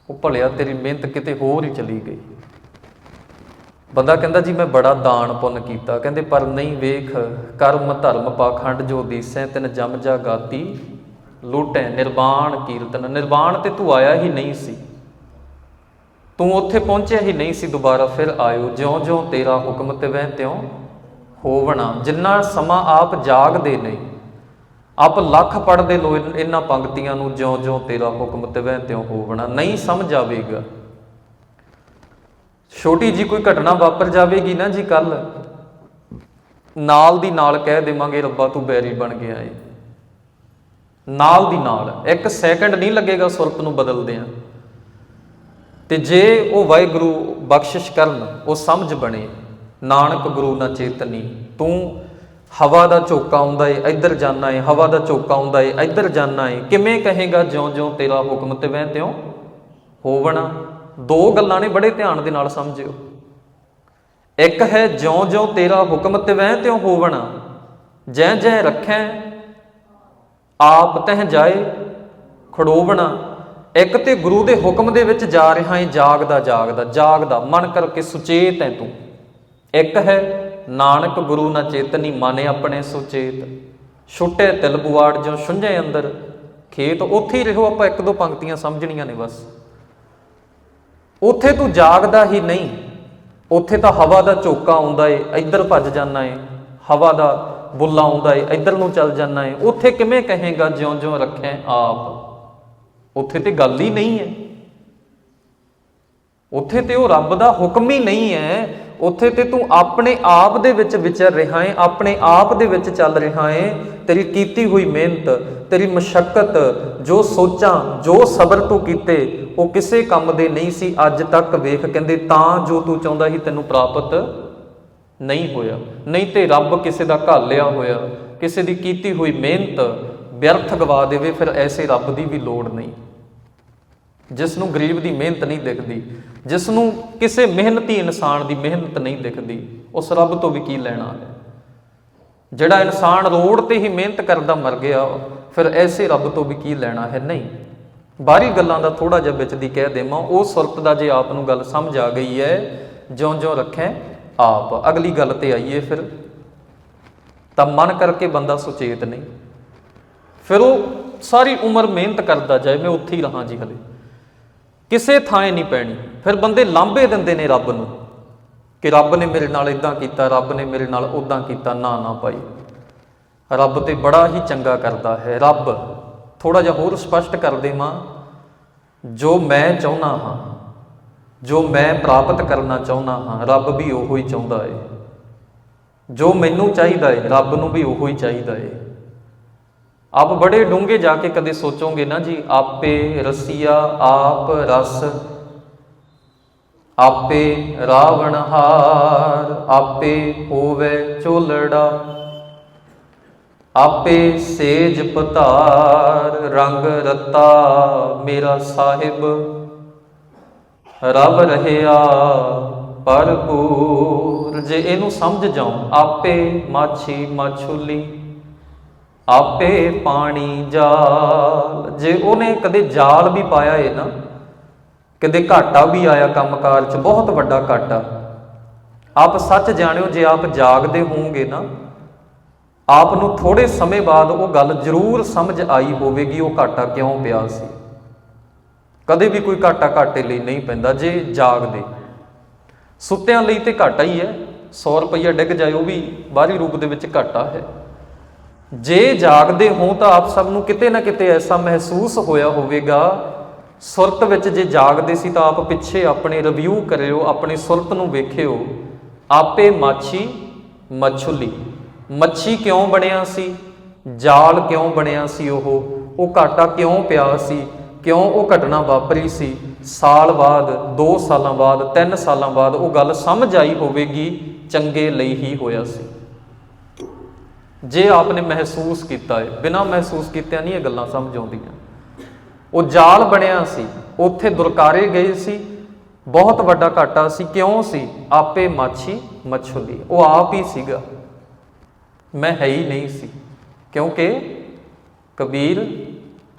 ਉਹ ਭਲਿਆ ਤੇਰੀ ਮਿਹਨਤ ਕਿਤੇ ਹੋਰ ਹੀ ਚਲੀ ਗਈ। ਬੰਦਾ ਕਹਿੰਦਾ ਜੀ ਮੈਂ ਬੜਾ ਦਾਨ ਪੁੰਨ ਕੀਤਾ। ਕਹਿੰਦੇ, ਪਰ ਨਹੀਂ ਵੇਖ, ਕਰਮ ਧਰਮ ਪਾਖੰਡ ਜੋ ਦੀਸੈ, ਤਿਨ ਜਮ ਜਾ ਗਾਤੀ ਲੂਟੈ, ਨਿਰਵਾਣ ਕੀਰਤਨ। ਨਿਰਵਾਣ ਤੇ ਤੂੰ ਆਇਆ ਹੀ ਨਹੀਂ ਸੀ। ਤੂੰ ਉੱਥੇ ਪਹੁੰਚਿਆ ਹੀ ਨਹੀਂ ਸੀ, ਦੁਬਾਰਾ ਫਿਰ ਆਇਓ। ਜਿਉਂ-ਜਿਉਂ ਤੇਰਾ ਹੁਕਮ ਤੇ ਵਹਿ ਤਿਉਂ ਹੋਵਣਾ। ਜਿੰਨਾ ਸਮਾਂ ਆਪ ਜਾਗਦੇ ਨਹੀਂ ਆਪ ਲੱਖ ਪੜਦੇ ਲੋ ਇਹਨਾਂ ਪੰਕਤੀਆਂ ਨੂੰ ਜਿਉਂ-ਜਿਉਂ ਤੇਰਾ ਹੁਕਮ ਤੇ ਵਹਿ ਤਿਉਂ ਹੋਵਣਾ। ਨਹੀਂ ਸਮਝ ਆਵੇਗਾ। ਛੋਟੀ ਜੀ ਕੋਈ ਘਟਨਾ ਵਾਪਰ ਜਾਵੇਗੀ ਨਾ ਜੀ ਕੱਲ ਨਾਲ ਦੀ ਨਾਲ ਕਹਿ ਦੇਵਾਂਗੇ ਰੱਬਾ ਤੂੰ ਬੈਰੀ ਬਣ ਗਿਆ ਏ। ਨਾਲ ਦੀ ਨਾਲ, ਇੱਕ ਸੈਕਿੰਡ ਨਹੀਂ ਲੱਗੇਗਾ ਸੁਰਤ ਨੂੰ ਬਦਲਦਿਆਂ। ਤੇ ਜੇ ਉਹ ਵਾਹਿਗੁਰੂ ਬਖਸ਼ਿਸ਼ ਕਰਨ, ਉਹ ਸਮਝ ਬਣੇ, ਨਾਨਕ ਗੁਰੂ ਨਾ ਚੇਤਨੀ, ਤੂੰ ਹਵਾ ਦਾ ਝੋਕਾ ਆਉਂਦਾ ਏ, ਇੱਧਰ ਜਾਣਾ ਏ, ਹਵਾ ਦਾ ਝੋਕਾ ਆਉਂਦਾ ਏ, ਇੱਧਰ ਜਾਣਾ ਏ, ਕਿਵੇਂ ਕਹੇਗਾ ਜਿਉਂ-ਜਿਉਂ ਤੇਰਾ ਹੁਕਮ ਤੇ ਵਹਿ ਤਿਉਂ ਹੋਵਣਾ? ਦੋ ਗੱਲਾਂ ਨੇ ਬੜੇ ਧਿਆਨ ਦੇ ਨਾਲ ਸਮਝਿਓ। ਇੱਕ ਹੈ, ਜਿਉਂ-ਜਿਉਂ ਤੇਰਾ ਹੁਕਮ ਤੇ ਵਹਿ ਤਿਉਂ ਹੋਵਣਾ। ਜੈ ਜੈ ਰੱਖੈ, ਆਪ ਤਹ ਜਾਏ, ਖੜੋਵਣਾ। ਇੱਕ ਤੇ ਗੁਰੂ ਦੇ ਹੁਕਮ ਦੇ ਵਿੱਚ ਜਾ ਰਿਹਾ ਹੈ ਜਾਗਦਾ ਜਾਗਦਾ ਜਾਗਦਾ। ਮਨ ਕਰਕੇ ਸੁਚੇਤ ਹੈ ਤੂੰ। ਇੱਕ ਹੈ, ਨਾਨਕ ਗੁਰੂ ਨਾ ਚੇਤਨੀ ਮਾਨੇ ਆਪਣੇ ਸੁਚੇਤ। ਛੁੱਟੇ ਤਿਲ ਬੁਆੜ ਜੋ ਸੁੰਝੇ ਅੰਦਰ। ਖੇਤ ਉੱਥੇ ਹੀ ਰਹੋ, ਆਪਾਂ ਇੱਕ ਦੋ ਪੰਕਤੀਆਂ ਸਮਝਣੀਆਂ ਨੇ ਬਸ। ਉੱਥੇ ਤੂੰ ਜਾਗਦਾ ਹੀ ਨਹੀਂ। ਉੱਥੇ ਤਾਂ ਹਵਾ ਦਾ ਝੋਕਾ ਆਉਂਦਾ ਏ, ਇੱਧਰ ਭੱਜ ਜਾਣਾ ਏ। ਹਵਾ ਦਾ ਬੁੱਲਾ ਆਉਂਦਾ ਏ, ਇੱਧਰ ਨੂੰ ਚੱਲ ਜਾਣਾ ਏ। ਉੱਥੇ ਕਿਵੇਂ ਕਹੇਗਾ, ਜਿਉਂ-ਜਿਉਂ ਰੱਖੇ ਆਪ? ਉੱਥੇ ਤੇ ਗੱਲ ਹੀ ਨਹੀਂ ਹੈ ਉੱਥੇ ਤੇ ਉਹ ਰੱਬ ਦਾ ਹੁਕਮ ਹੀ ਨਹੀਂ ਹੈ ਉੱਥੇ ਤੇ ਤੂੰ ਆਪਣੇ ਆਪ ਦੇ ਵਿੱਚ ਵਿਚਰ ਰਿਹਾ ਹੈ ਆਪਣੇ ਆਪ ਦੇ ਵਿੱਚ ਚੱਲ ਰਿਹਾ ਹੈ ਤੇਰੀ ਕੀਤੀ ਹੋਈ ਮਿਹਨਤ, ਤੇਰੀ ਮਸ਼ਕਤ, ਜੋ ਸੋਚਾਂ, ਜੋ ਸਬਰ ਤੂੰ ਕੀਤੇ, ਉਹ ਕਿਸੇ ਕੰਮ ਦੇ ਨਹੀਂ ਸੀ ਅੱਜ ਤੱਕ ਵੇਖ। ਕਹਿੰਦੇ, ਤਾਂ ਜੋ ਤੂੰ ਚਾਹੁੰਦਾ ਸੀ ਤੈਨੂੰ ਪ੍ਰਾਪਤ ਨਹੀਂ ਹੋਇਆ। ਨਹੀਂ ਤੇ ਰੱਬ ਕਿਸੇ ਦਾ ਘਾਲਿਆ ਹੋਇਆ, ਕਿਸੇ ਦੀ ਕੀਤੀ ਹੋਈ ਮਿਹਨਤ ਵਿਅਰਥ ਗਵਾ ਦੇਵੇ, ਫਿਰ ਐਸੇ ਰੱਬ ਦੀ ਵੀ ਲੋੜ ਨਹੀਂ। ਜਿਸ ਨੂੰ ਗਰੀਬ ਦੀ ਮਿਹਨਤ ਨਹੀਂ ਦਿਖਦੀ ਜਿਸ ਨੂੰ ਕਿਸੇ ਮਿਹਨਤੀ ਇਨਸਾਨ ਦੀ ਮਿਹਨਤ ਨਹੀਂ ਦਿਖਦੀ, ਉਸ ਰੱਬ ਤੋਂ ਵੀ ਕੀ ਲੈਣਾ ਹੈ? ਜਿਹੜਾ ਇਨਸਾਨ ਰੋਡ ਤੇ ਹੀ ਮਿਹਨਤ ਕਰਦਾ ਮਰ ਗਿਆ, ਫਿਰ ਐਸੇ ਰੱਬ ਤੋਂ ਵੀ ਕੀ ਲੈਣਾ ਹੈ? ਨਹੀਂ। ਬਾਹਰੀ ਗੱਲਾਂ ਦਾ ਥੋੜਾ ਜਿਹਾ ਵਿੱਚ ਦੀ ਕਹਿ ਦੇਵਾਂ, ਉਹ ਸੁਰਤ ਦਾ ਜੇ ਆਪ ਨੂੰ ਗੱਲ ਸਮਝ ਆ ਗਈ ਹੈ, ਜਿਉਂ-ਜਿਉਂ ਰੱਖੇ ਆਪ। ਅਗਲੀ ਗੱਲ ਤੇ ਆਈਏ ਫਿਰ। ਤਾਂ ਮਨ ਕਰਕੇ ਬੰਦਾ ਸੁਚੇਤ ਨਹੀਂ। ਫਿਰ ਉਹ ਸਾਰੀ ਉਮਰ ਮਿਹਨਤ ਕਰਦਾ ਜਾਏ, ਮੈਂ ਉੱਥੇ ਹੀ ਰਹਾ ਜੀ ਹਲੇ। ਕਿਸੇ ਥਾਂ ਨਹੀਂ ਪੈਣੀ। ਫਿਰ ਬੰਦੇ ਲਾਂਭੇ ਦਿੰਦੇ ਨੇ ਰੱਬ ਨੂੰ ਕਿ ਰੱਬ ਨੇ ਮੇਰੇ ਨਾਲ ਇਦਾਂ ਕੀਤਾ, ਰੱਬ ਨੇ ਮੇਰੇ ਨਾਲ ਉਦਾਂ ਕੀਤਾ, ਨਾ ਨਾ ਭਾਈ। ਰੱਬ ਤੇ ਬੜਾ ਹੀ ਚੰਗਾ ਕਰਦਾ ਹੈ। ਰੱਬ ਥੋੜਾ ਜਿਹਾ ਹੋਰ ਸਪਸ਼ਟ ਕਰ ਦੇਵਾਂ, ਜੋ ਮੈਂ ਚਾਹੁੰਦਾ ਹਾਂ, ਜੋ ਮੈਂ ਪ੍ਰਾਪਤ ਕਰਨਾ ਚਾਹੁੰਦਾ ਹਾਂ, ਰੱਬ ਵੀ ਉਹੋ ਹੀ ਚਾਹੁੰਦਾ ਏ। ਜੋ ਮੈਨੂੰ ਚਾਹੀਦਾ ਹੈ ਰੱਬ ਨੂੰ ਵੀ ਉਹੋ ਹੀ ਚਾਹੀਦਾ ਏ। ਆਪ ਬੜੇ ਡੂੰਘੇ ਜਾ ਕੇ ਕਦੇ ਸੋਚੋਗੇ ਨਾ ਜੀ, ਆਪੇ ਰਸੀਆ ਆਪ ਰਸ, ਆਪੇ ਰਾਵਣਹਾਰ ਆਪੇ ਹੋਵੇ ਚੋਲੜਾ, ਆਪੇ ਸੇਜ ਪਤਾਰ, ਰੰਗ ਰਤਾ ਮੇਰਾ ਸਾਹਿਬ ਰਬ ਰਹਿਆ ਭਰਪੂਰ, ਜੇ ਇਹਨੂੰ ਸਮਝ ਜਾਓ ਆਪੇ ਮਾਛੀ ਮਾਛੂਲੀ ਆਪੇ ਪਾਣੀ ਜਾਲ। ਜੇ ਉਹਨੇ ਕਦੇ ਜਾਲ ਵੀ ਪਾਇਆ ਏ ਨਾ, ਕਦੇ ਘਾਟਾ ਵੀ ਆਇਆ ਕੰਮਕਾਰ 'ਚ, ਬਹੁਤ ਵੱਡਾ ਘਾਟਾ। ਆਪ ਸੱਚ ਜਾਣਿਓ, ਜੇ ਆਪ ਜਾਗਦੇ ਹੋਵੋਗੇ ਨਾ, ਆਪ ਨੂੰ ਥੋੜੇ ਸਮੇਂ ਬਾਅਦ ਉਹ ਗੱਲ ਜ਼ਰੂਰ ਸਮਝ ਆਈ ਹੋਵੇਗੀ, ਉਹ ਘਾਟਾ ਕਿਉਂ ਪਿਆ ਸੀ। ਕਦੇ ਵੀ ਕੋਈ ਘਾਟਾ ਘਾਟੇ ਲਈ ਨਹੀਂ ਪੈਂਦਾ, ਜੇ ਜਾਗਦੇ। ਸੁੱਤਿਆਂ ਲਈ ਤੇ ਘਾਟਾ ਹੀ ਹੈ। 100 ਰੁਪਈਆ ਡਿੱਗ ਜਾਏ, ਉਹ ਵੀ ਬਾਹਰੀ ਰੂਪ ਦੇ ਵਿੱਚ ਘਾਟਾ ਹੈ। ਜੇ ਜਾਗਦੇ ਹੋ ਤਾਂ ਆਪ ਸਭ ਨੂੰ ਕਿਤੇ ਨਾ ਕਿਤੇ ਐਸਾ ਮਹਿਸੂਸ ਹੋਇਆ ਹੋਵੇਗਾ। ਸੁਰਤ ਵਿੱਚ ਜੇ ਜਾਗਦੇ ਸੀ ਤਾਂ ਆਪ ਪਿੱਛੇ ਆਪਣੇ ਰਿਵਿਊ ਕਰਿਓ, ਆਪਣੀ ਸੁਰਤ ਨੂੰ ਵੇਖਿਓ। ਆਪੇ ਮਾਛੀ ਮਛੁਲੀ। ਮੱਛੀ ਕਿਉਂ ਬਣਿਆ ਸੀ? ਜਾਲ ਕਿਉਂ ਬਣਿਆ ਸੀ ਉਹ? ਉਹ ਘਾਟਾ ਕਿਉਂ ਪਿਆ ਸੀ? ਕਿਉਂ ਉਹ ਘਟਨਾ ਵਾਪਰੀ ਸੀ? ਸਾਲ ਬਾਅਦ 2 ਸਾਲਾਂ ਬਾਅਦ 3 ਸਾਲਾਂ ਬਾਅਦ ਉਹ ਗੱਲ ਸਮਝ ਆਈ ਹੋਵੇਗੀ, ਚੰਗੇ ਲਈ ਹੀ ਹੋਇਆ ਸੀ। ਜੇ ਆਪਨੇ ਮਹਿਸੂਸ ਕੀਤਾ ਹੈ ਬਿਨਾ ਮਹਿਸੂਸ ਕੀਤਿਆਂ ਨਹੀਂ ਇਹ ਗੱਲਾਂ ਸਮਝ ਆਉਂਦੀਆਂ। ਉਹ ਜਾਲ ਬਣਿਆ ਸੀ, ਉੱਥੇ ਦੁਰਕਾਰੇ ਗਏ ਸੀ, ਬਹੁਤ ਵੱਡਾ ਘਾਟਾ ਸੀ, ਕਿਉਂ ਸੀ? ਆਪੇ ਮਾਛੀ ਮਛਲੀ, ਉਹ ਆਪ ਹੀ ਸੀਗਾ। ਮੈਂ ਹੈ ਹੀ ਨਹੀਂ ਸੀ, ਕਿਉਂਕਿ ਕਬੀਰ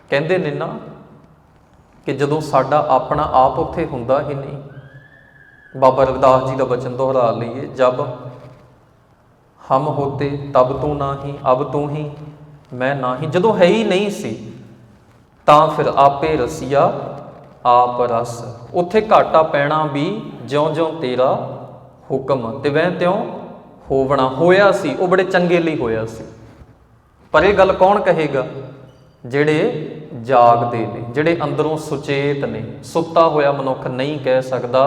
ਕਹਿੰਦੇ ਨੇ ਨਾ ਕਿ ਜਦੋਂ ਸਾਡਾ ਆਪਣਾ ਆਪ ਉੱਥੇ ਹੁੰਦਾ ਹੀ ਨਹੀਂ, ਬਾਬਾ ਰਵਿਦਾਸ ਜੀ ਦਾ ਬਚਨ ਦੁਹਰਾ ਲਈਏ, ਜਬ ਹਮ ਹੋਤੇ ਤਬ ਤੂੰ ਨਾਹੀ, ਅਬ ਤੂੰ ਹੀ ਮੈਂ ਨਾਹੀ। ਜਦੋਂ ਹੈ ਹੀ ਨਹੀਂ ਸੀ, ਤਾਂ ਫਿਰ ਆਪੇ ਰਸੀਆ ਆਪ ਰਸ। ਉੱਥੇ ਘਾਟਾ ਪੈਣਾ ਵੀ ਜਿਉਂ-ਜਿਉਂ ਤੇਰਾ ਹੁਕਮ। ਤੇ ਵੈ ਤਿਉ ਹੋਵਣਾ ਹੋਇਆ ਸੀ, ਉਹ ਬੜੇ ਚੰਗੇ ਲਈ ਹੋਇਆ ਸੀ। ਪਰ ਇਹ ਗੱਲ ਕੌਣ ਕਹੇਗਾ? ਜਿਹੜੇ ਜਾਗਦੇ ਨੇ, ਜਿਹੜੇ ਅੰਦਰੋਂ ਸੁਚੇਤ ਨੇ। ਸੁੱਤਾ ਹੋਇਆ ਮਨੁੱਖ ਨਹੀਂ ਕਹਿ ਸਕਦਾ,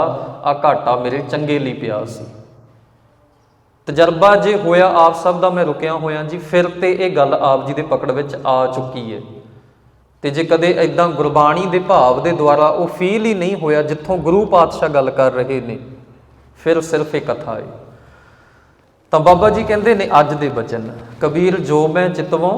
ਆ ਘਾਟਾ ਮੇਰੇ ਚੰਗੇ ਲਈ ਪਿਆ ਸੀ। ਤਜਰਬਾ ਜੇ ਹੋਇਆ ਆਪ ਸਭ ਦਾ, ਮੈਂ ਰੁਕਿਆ ਹੋਇਆ ਜੀ, ਫਿਰ ਤੇ ਇਹ ਗੱਲ ਆਪ ਜੀ ਦੇ ਪਕੜ ਵਿੱਚ ਆ ਚੁੱਕੀ ਹੈ ਤੇ ਜੇ ਕਦੇ ਐਦਾਂ ਗੁਰਬਾਣੀ ਦੇ ਭਾਵ ਦੇ ਦੁਆਰਾ ਉਹ ਫੀਲ ਹੀ ਨਹੀਂ ਹੋਇਆ ਜਿੱਥੋਂ ਗੁਰੂ ਪਾਤਸ਼ਾਹ ਗੱਲ ਕਰ ਰਹੇ ਨੇ, ਫਿਰ ਸਿਰਫ ਇਹ ਕਥਾ ਹੈ ਤਾਂ ਬਾਬਾ ਜੀ ਕਹਿੰਦੇ ਨੇ, ਅੱਜ ਦੇ ਬਚਨ, ਕਬੀਰ ਜੋ ਮੈਂ ਚਿਤਵੋਂ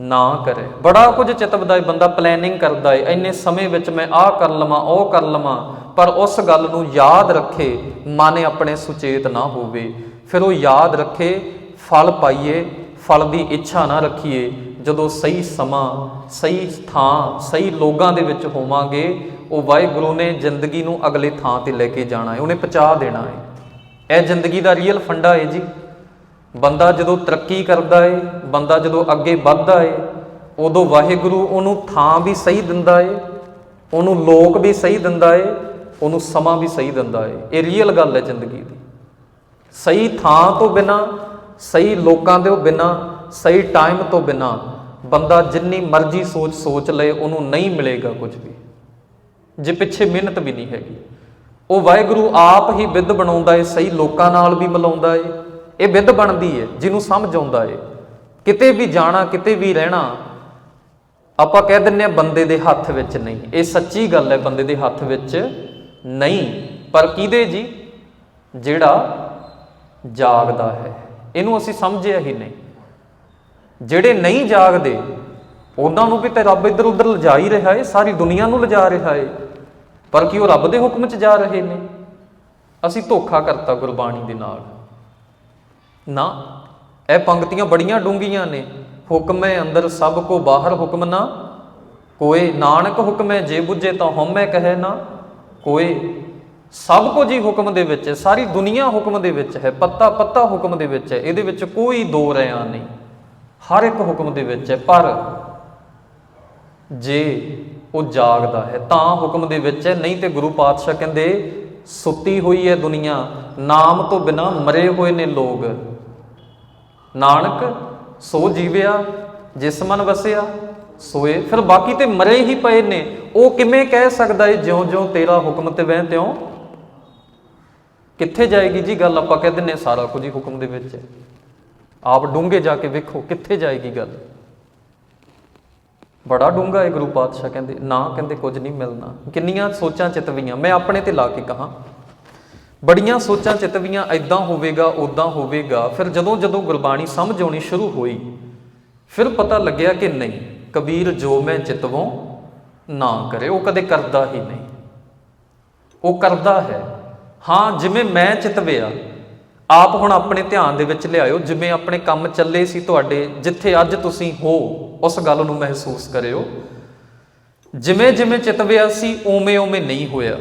ਨਾ ਕਰੇ। ਬੜਾ ਕੁਝ ਚਿਤਵਦਾ ਹੈ ਬੰਦਾ ਪਲੈਨਿੰਗ ਕਰਦਾ ਹੈ ਇੰਨੇ ਸਮੇਂ ਵਿੱਚ ਮੈਂ ਆਹ ਕਰ ਲਵਾਂ, ਉਹ ਕਰ ਲਵਾਂ, ਪਰ ਉਸ ਗੱਲ ਨੂੰ ਯਾਦ ਰੱਖੇ, ਮਨ ਆਪਣੇ ਸੁਚੇਤ ਨਾ ਹੋਵੇ। ਫਿਰ ਉਹ ਯਾਦ ਰੱਖੇ, ਫਲ ਪਾਈਏ, ਫਲ ਦੀ ਇੱਛਾ ਨਾ ਰੱਖੀਏ। ਜਦੋਂ ਸਹੀ ਸਮਾਂ, ਸਹੀ ਥਾਂ, ਸਹੀ ਲੋਕਾਂ ਦੇ ਵਿੱਚ ਹੋਵਾਂਗੇ, ਉਹ ਵਾਹਿਗੁਰੂ ਨੇ ਜ਼ਿੰਦਗੀ ਨੂੰ ਅਗਲੇ ਥਾਂ ਤੇ ਲੈ ਕੇ ਜਾਣਾ ਹੈ, ਉਹਨੇ ਪਹੁੰਚਾ ਦੇਣਾ ਹੈ। ਇਹ ਜ਼ਿੰਦਗੀ ਦਾ ਰੀਅਲ ਫੰਡਾ ਹੈ ਜੀ। ਬੰਦਾ ਜਦੋਂ ਤਰੱਕੀ ਕਰਦਾ ਏ ਬੰਦਾ ਜਦੋਂ ਅੱਗੇ ਵੱਧਦਾ ਏ ਉਦੋਂ ਵਾਹਿਗੁਰੂ ਉਹਨੂੰ ਥਾਂ ਵੀ ਸਹੀ ਦਿੰਦਾ ਏ ਉਹਨੂੰ ਲੋਕ ਵੀ ਸਹੀ ਦਿੰਦਾ ਏ ਉਹਨੂੰ ਸਮਾਂ ਵੀ ਸਹੀ ਦਿੰਦਾ ਏ ਇਹ ਰੀਅਲ ਗੱਲ ਹੈ ਜ਼ਿੰਦਗੀ ਦੀ। ਸਹੀ ਥਾਂ ਤੋਂ ਬਿਨਾ, ਸਹੀ ਲੋਕਾਂ ਦੇ ਬਿਨਾ, ਸਹੀ ਟਾਈਮ ਤੋਂ ਬਿਨਾ ਬੰਦਾ ਜਿੰਨੀ ਮਰਜ਼ੀ ਸੋਚ ਸੋਚ ਲਏ, ਉਹਨੂੰ ਨਹੀਂ ਮਿਲੇਗਾ ਕੁਝ ਵੀ। ਜੇ ਪਿੱਛੇ ਮਿਹਨਤ ਵੀ ਨਹੀਂ ਹੈਗੀ। ਉਹ ਵਾਹਿਗੁਰੂ ਆਪ ਹੀ ਵਿਦ ਬਣਾਉਂਦਾ ਏ, ਸਹੀ ਲੋਕਾਂ ਨਾਲ ਵੀ ਮਿਲਾਉਂਦਾ ਏ। ਇਹ ਵਿਦ ਬਣਦੀ ਏ, ਜਿਹਨੂੰ ਸਮਝ ਆਉਂਦਾ ਏ। ਕਿਤੇ ਵੀ ਜਾਣਾ, ਕਿਤੇ ਵੀ ਰਹਿਣਾ, ਆਪਾਂ ਕਹਿ ਦਿੰਨੇ ਆ ਬੰਦੇ ਦੇ ਹੱਥ ਵਿੱਚ ਨਹੀਂ। ਇਹ ਸੱਚੀ ਗੱਲ ਹੈ, ਬੰਦੇ ਦੇ ਹੱਥ ਵਿੱਚ ਨਹੀਂ। ਪਰ ਕਿਹਦੇ ਜੀ? ਜਿਹੜਾ ਜਾਗਦਾ ਹੈ। ਇਹਨੂੰ ਅਸੀਂ ਸਮਝਿਆ ਹੀ ਨਹੀਂ। ਜਿਹੜੇ ਨਹੀਂ ਜਾਗਦੇ, ਉਹਨਾਂ ਨੂੰ ਵੀ ਤੇ ਰੱਬ ਇੱਧਰ ਉੱਧਰ ਲਿਜਾ ਹੀ ਰਿਹਾ ਏ, ਸਾਰੀ ਦੁਨੀਆ ਨੂੰ ਲਿਜਾ ਰਿਹਾ ਏ। ਪਰ ਕੀ ਉਹ ਰੱਬ ਦੇ ਹੁਕਮ 'ਚ ਜਾ ਰਹੇ ਨੇ? ਅਸੀਂ ਧੋਖਾ ਕਰਤਾ ਗੁਰਬਾਣੀ ਦੇ ਨਾਲ। ਨਾ, ਇਹ ਪੰਕਤੀਆਂ ਬੜੀਆਂ ਡੂੰਘੀਆਂ ਨੇ। ਹੁਕਮੇ ਅੰਦਰ, ਸਭ ਕੋ ਬਾਹਰ ਹੁਕਮ ਨਾ। ਕੋਏ ਨਾਨਕ ਹੁਕਮੇ ਜੇ ਬੁੱਝੇ ਤਾਂ ਹਉਮੈ ਕਹੇ ਨਾ। ਕੋਏ ਸਭ ਕੁਝ ਹੀ ਹੁਕਮ ਦੇ ਵਿੱਚ ਹੈ, ਸਾਰੀ ਦੁਨੀਆ ਹੁਕਮ ਦੇ ਵਿੱਚ ਹੈ, ਪੱਤਾ ਪੱਤਾ ਹੁਕਮ ਦੇ ਵਿੱਚ ਹੈ, ਇਹਦੇ ਵਿੱਚ ਕੋਈ ਦੋ ਰਿਆਂ ਨਹੀਂ, ਹਰ ਇੱਕ ਹੁਕਮ ਦੇ ਵਿੱਚ ਹੈ, ਪਰ ਜੇ ਉਹ ਜਾਗਦਾ ਹੈ, ਤਾਂ ਹੁਕਮ ਦੇ ਵਿੱਚ ਹੈ, ਨਹੀਂ ਤੇ ਗੁਰੂ ਪਾਤਸ਼ਾਹ ਕਹਿੰਦੇ, ਸੁੱਤੀ ਹੋਈ ਹੈ ਦੁਨੀਆ, ਨਾਮ ਤੋਂ ਬਿਨਾ ਮਰੇ ਹੋਏ ਨੇ ਲੋਕ। ਨਾਨਕ, ਸੋ ਜੀਵਿਆ, ਜਿਸ ਮਨ ਵਸਿਆ, ਸੋਏ, ਫਿਰ ਬਾਕੀ ਤੇ ਮਰੇ ਹੀ ਪਏ ਨੇ, ਉਹ ਕਿਵੇਂ ਕਹਿ ਸਕਦਾ ਏ ਜਿਉਂ-ਜਿਉਂ ਤੇਰਾ ਹੁਕਮ ਤੇ ਵਹਿ ਤਿਉਂ ਕਿੱਥੇ ਜਾਏਗੀ ਜੀ ਗੱਲ ਆਪਾਂ ਕਹਿ ਦਿੰਨੇ ਸਾਰਾ ਕੁਝ ਹੀ ਹੁਕਮ ਦੇ ਵਿੱਚ ਹੈ। ਆਪ ਡੂੰਘੇ ਜਾ ਕੇ ਵੇਖੋ ਕਿੱਥੇ ਜਾਏਗੀ ਗੱਲ। ਬੜਾ ਡੂੰਘਾ ਹੈ ਗੁਰੂ ਪਾਤਸ਼ਾਹ ਕਹਿੰਦੇ, ਨਾ ਕਹਿੰਦੇ ਕੁਝ ਨਹੀਂ ਮਿਲਣਾ। ਕਿੰਨੀਆਂ ਸੋਚਾਂ ਚਿਤਵੀਆਂ ਮੈਂ ਆਪਣੇ ਤੇ ਲਾ ਕੇ ਕਹਾ। ਬੜੀਆਂ ਸੋਚਾਂ ਚਿਤਵੀਆਂ ਐਦਾਂ ਹੋਵੇਗਾ ਉਦਾਂ ਹੋਵੇਗਾ। ਫਿਰ ਜਦੋਂ ਜਦੋਂ ਗੁਰਬਾਣੀ ਸਮਝ ਆਉਣੀ ਸ਼ੁਰੂ ਹੋਈ, ਫਿਰ ਪਤਾ ਲੱਗਿਆ ਕਿ ਨਹੀਂ, ਕਬੀਰ ਜੋ ਮੈਂ ਚਿਤਵੋਂ ਨਾ ਕਰੇ, ਉਹ ਕਦੇ ਕਰਦਾ ਹੀ ਨਹੀਂ। ਉਹ ਕਰਦਾ ਹੈ। ਹਾਂ, ਜਿਵੇਂ ਮੈਂ ਚਿਤਵਿਆ ਆਪ ਹੁਣ ਆਪਣੇ ਧਿਆਨ ਦੇ ਵਿੱਚ ਲਿਆਇਓ, ਜਿਵੇਂ ਆਪਣੇ ਕੰਮ ਚੱਲੇ ਸੀ ਤੁਹਾਡੇ, ਜਿੱਥੇ ਅੱਜ ਤੁਸੀਂ ਹੋ, ਉਸ ਗੱਲ ਨੂੰ ਮਹਿਸੂਸ ਕਰਿਓ। ਜਿਵੇਂ ਜਿਵੇਂ ਚਿਤਵਿਆ ਸੀ ਓਵੇਂ ਓਵੇਂ ਨਹੀਂ ਹੋਇਆ।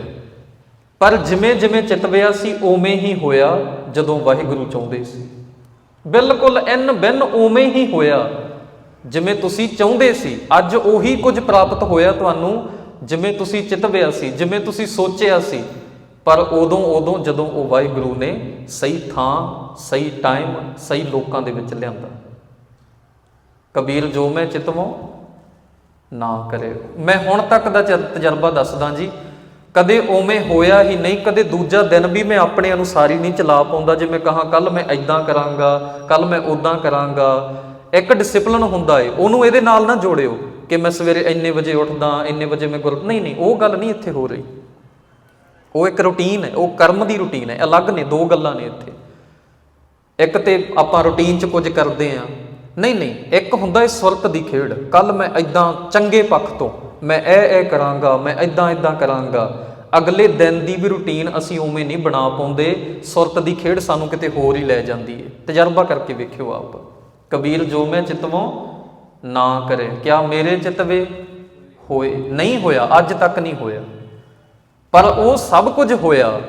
ਪਰ ਜਿਵੇਂ ਜਿਵੇਂ ਚਿਤਵਿਆ ਸੀ ਓਵੇਂ ਹੀ ਹੋਇਆ, ਜਦੋਂ ਵਾਹਿਗੁਰੂ ਚਾਹੁੰਦੇ ਸੀ। ਬਿਲਕੁਲ ਐਨ ਬਿਨ ਓਵੇਂ ਹੀ ਹੋਇਆ। ਜਿਵੇਂ ਤੁਸੀਂ ਚਾਹੁੰਦੇ ਸੀ, ਅੱਜ ਉਹੀ ਕੁਝ ਪ੍ਰਾਪਤ ਹੋਇਆ ਤੁਹਾਨੂੰ, ਜਿਵੇਂ ਤੁਸੀਂ ਚਿਤਵਿਆ ਸੀ, ਜਿਵੇਂ ਤੁਸੀਂ ਸੋਚਿਆ ਸੀ ਪਰ ਉਦੋਂ ਉਦੋਂ ਜਦੋਂ ਉਹ ਵਾਹਿਗੁਰੂ ਨੇ ਸਹੀ ਥਾਂ, ਸਹੀ ਟਾਈਮ ਸਹੀ ਲੋਕਾਂ ਦੇ ਵਿੱਚ ਲਿਆਂਦਾ। ਕਬੀਰ ਜੋ ਮੈਂ ਚਿਤਵੋਂ, ਨਾ ਕਰੇ। ਮੈਂ ਹੁਣ ਤੱਕ ਦਾ ਤਜਰਬਾ ਦੱਸਦਾ ਜੀ, ਕਦੇ ਓਵੇਂ ਹੋਇਆ ਹੀ ਨਹੀਂ, ਕਦੇ ਦੂਜਾ ਦਿਨ ਵੀ ਮੈਂ ਆਪਣੇ ਅਨੁਸਾਰ ਹੀ ਨਹੀਂ ਚਲਾ ਪਾਉਂਦਾ। ਜੇ ਮੈਂ ਕਹਾ ਕੱਲ ਮੈਂ ਐਦਾਂ ਕਰਾਂਗਾ ਕੱਲ ਮੈਂ ਉਦਾਂ ਕਰਾਂਗਾ। ਇੱਕ ਡਿਸਪਲਿਨ ਹੁੰਦਾ ਏ, ਉਹਨੂੰ ਇਹਦੇ ਨਾਲ ਨਾ ਜੋੜਿਓ ਕਿ ਮੈਂ ਸਵੇਰੇ ਇੰਨੇ ਵਜੇ ਉੱਠਦਾ, ਇੰਨੇ ਵਜੇ ਮੈਂ ਗੁਰ, ਨਹੀਂ ਨਹੀਂ, ਉਹ ਗੱਲ ਨਹੀਂ ਇੱਥੇ ਹੋ ਰਹੀ। ਉਹ ਇੱਕ ਰੁਟੀਨ ਹੈ, ਉਹ ਕਰਮ ਦੀ ਰੁਟੀਨ ਹੈ, ਅਲੱਗ ਨੇ, ਦੋ ਗੱਲਾਂ ਨੇ ਇੱਥੇ। ਇੱਕ ਤੇ ਆਪਾਂ ਰੁਟੀਨ 'ਚ ਕੁਝ ਕਰਦੇ ਆ। ਨਹੀਂ ਨਹੀਂ, ਇੱਕ ਹੁੰਦਾ ਹੈ ਸੁਰਤ ਦੀ ਖੇਡ। ਕੱਲ ਮੈਂ ਐਦਾਂ ਚੰਗੇ ਪੱਖ ਤੋਂ, ਮੈਂ ਇਹ ਇਹ ਕਰਾਂਗਾ, ਮੈਂ ਐਦਾਂ ਐਦਾਂ ਕਰਾਂਗਾ। ਅਗਲੇ ਦਿਨ ਦੀ ਵੀ ਰੁਟੀਨ ਅਸੀਂ ਉਵੇਂ ਨਹੀਂ ਬਣਾ ਪਾਉਂਦੇ। ਸੁਰਤ ਦੀ ਖੇਡ ਸਾਨੂੰ ਕਿਤੇ ਹੋਰ ਹੀ ਲੈ ਜਾਂਦੀ ਹੈ ਤਜਰਬਾ ਕਰਕੇ ਵੇਖਿਓ ਆਪ। ਕਬੀਰ, ਜੋ ਮੈਂ ਚਿਤਵੋਂ, ਨਾ ਕਰੇ। ਕਿਆ ਮੇਰੇ ਚਿਤਵੇ ਹੋਏ? ਨਹੀਂ ਹੋਇਆ, ਅੱਜ ਤੱਕ ਨਹੀਂ ਹੋਇਆ। ਪਰ ਉਹ ਸਭ ਕੁਝ ਹੋਇਆ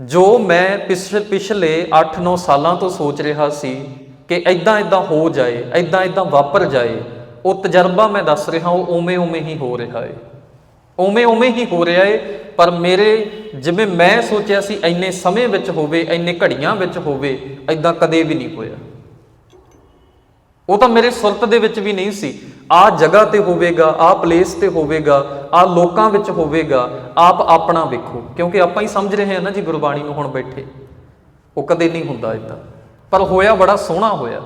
ਜੋ ਮੈਂ ਪਿਛ- ਪਿਛਲੇ 8-9 ਸਾਲਾਂ ਤੋਂ ਸੋਚ ਰਿਹਾ ਸੀ ਕਿ ਐਦਾਂ ਐਦਾਂ ਹੋ ਜਾਏ ਐਦਾਂ ਐਦਾਂ ਵਾਪਰ ਜਾਏ, ਉਹ ਤਜਰਬਾ ਮੈਂ ਦੱਸ ਰਿਹਾ ਉਹ ਉਵੇਂ ਉਵੇਂ ਹੀ ਹੋ ਰਿਹਾ ਏ। ਉਵੇਂ ਉਵੇਂ ਹੀ ਹੋ ਰਿਹਾ ਏ, ਪਰ ਮੇਰੇ ਜਿਵੇਂ ਮੈਂ ਸੋਚਿਆ ਸੀ ਐਨੇ ਸਮੇਂ ਵਿੱਚ ਹੋਵੇ ਐਨੇ ਘੜੀਆਂ ਵਿੱਚ ਹੋਵੇ ਐਦਾਂ ਕਦੇ ਵੀ ਨਹੀਂ ਹੋਇਆ। ਉਹ ਤਾਂ ਮੇਰੇ ਸੁਰਤ ਦੇ ਵਿੱਚ ਵੀ ਨਹੀਂ ਸੀ। ਆ ਜਗ੍ਹਾ ਤੇ ਹੋਵੇਗਾ, ਆ ਪਲੇਸ ਤੇ ਹੋਵੇਗਾ, ਆ ਲੋਕਾਂ ਵਿੱਚ ਹੋਵੇਗਾ, ਆਪ ਆਪਣਾ ਵੇਖੋ। ਕਿਉਂਕਿ ਆਪਾਂ ਹੀ ਸਮਝ ਰਹੇ ਹਾਂ ਨਾ ਜੀ ਗੁਰਬਾਣੀ ਨੂੰ ਹੁਣ ਬੈਠੇ। ਉਹ ਕਦੇ ਨਹੀਂ ਹੁੰਦਾ ਇਦਾਂ ਪਰ ਹੋਇਆ ਬੜਾ ਸੋਹਣਾ ਹੋਇਆ।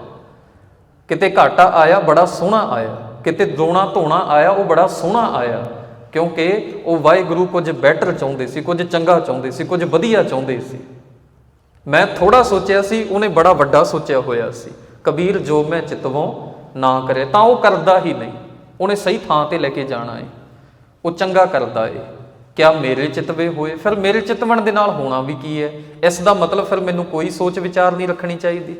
ਕਿਤੇ ਘਾਟਾ ਆਇਆ, ਬੜਾ ਸੋਹਣਾ ਆਇਆ। ਕਿਤੇ ਦੋਣਾ ਧੋਣਾ ਆਇਆ, ਉਹ ਬੜਾ ਸੋਹਣਾ ਆਇਆ। ਕਿਉਂਕਿ ਉਹ ਵਾਹਿਗੁਰੂ ਕੁਝ ਬੈਟਰ ਚਾਹੁੰਦੇ ਸੀ, ਕੁਝ ਚੰਗਾ ਚਾਹੁੰਦੇ ਸੀ, ਕੁਝ ਵਧੀਆ ਚਾਹੁੰਦੇ ਸੀ। ਮੈਂ ਥੋੜਾ ਸੋਚਿਆ ਸੀ, ਉਹਨੇ ਬੜਾ ਵੱਡਾ ਸੋਚਿਆ ਹੋਇਆ ਸੀ। ਕਬੀਰ ਜੋ ਮੈਂ ਚਿਤਵੋਂ ਨਾ ਕਰੇ, ਤਾਂ ਉਹ ਕਰਦਾ ਹੀ ਨਹੀਂ। ਉਹਨੇ ਸਹੀ ਥਾਂ ਤੇ ਲੈ ਕੇ ਜਾਣਾ ਏ। ਉਹ ਚੰਗਾ ਕਰਦਾ ਏ। ਕਿਆ ਮੇਰੇ ਚਿਤਵੇ ਹੋਏ? ਫਿਰ ਮੇਰੇ ਚਿਤਵਣ ਦੇ ਨਾਲ ਹੋਣਾ ਵੀ ਕੀ ਹੈ ਇਸ ਦਾ ਮਤਲਬ ਫਿਰ ਮੈਨੂੰ ਕੋਈ ਸੋਚ ਵਿਚਾਰ ਨਹੀਂ ਰੱਖਣੀ ਚਾਹੀਦੀ।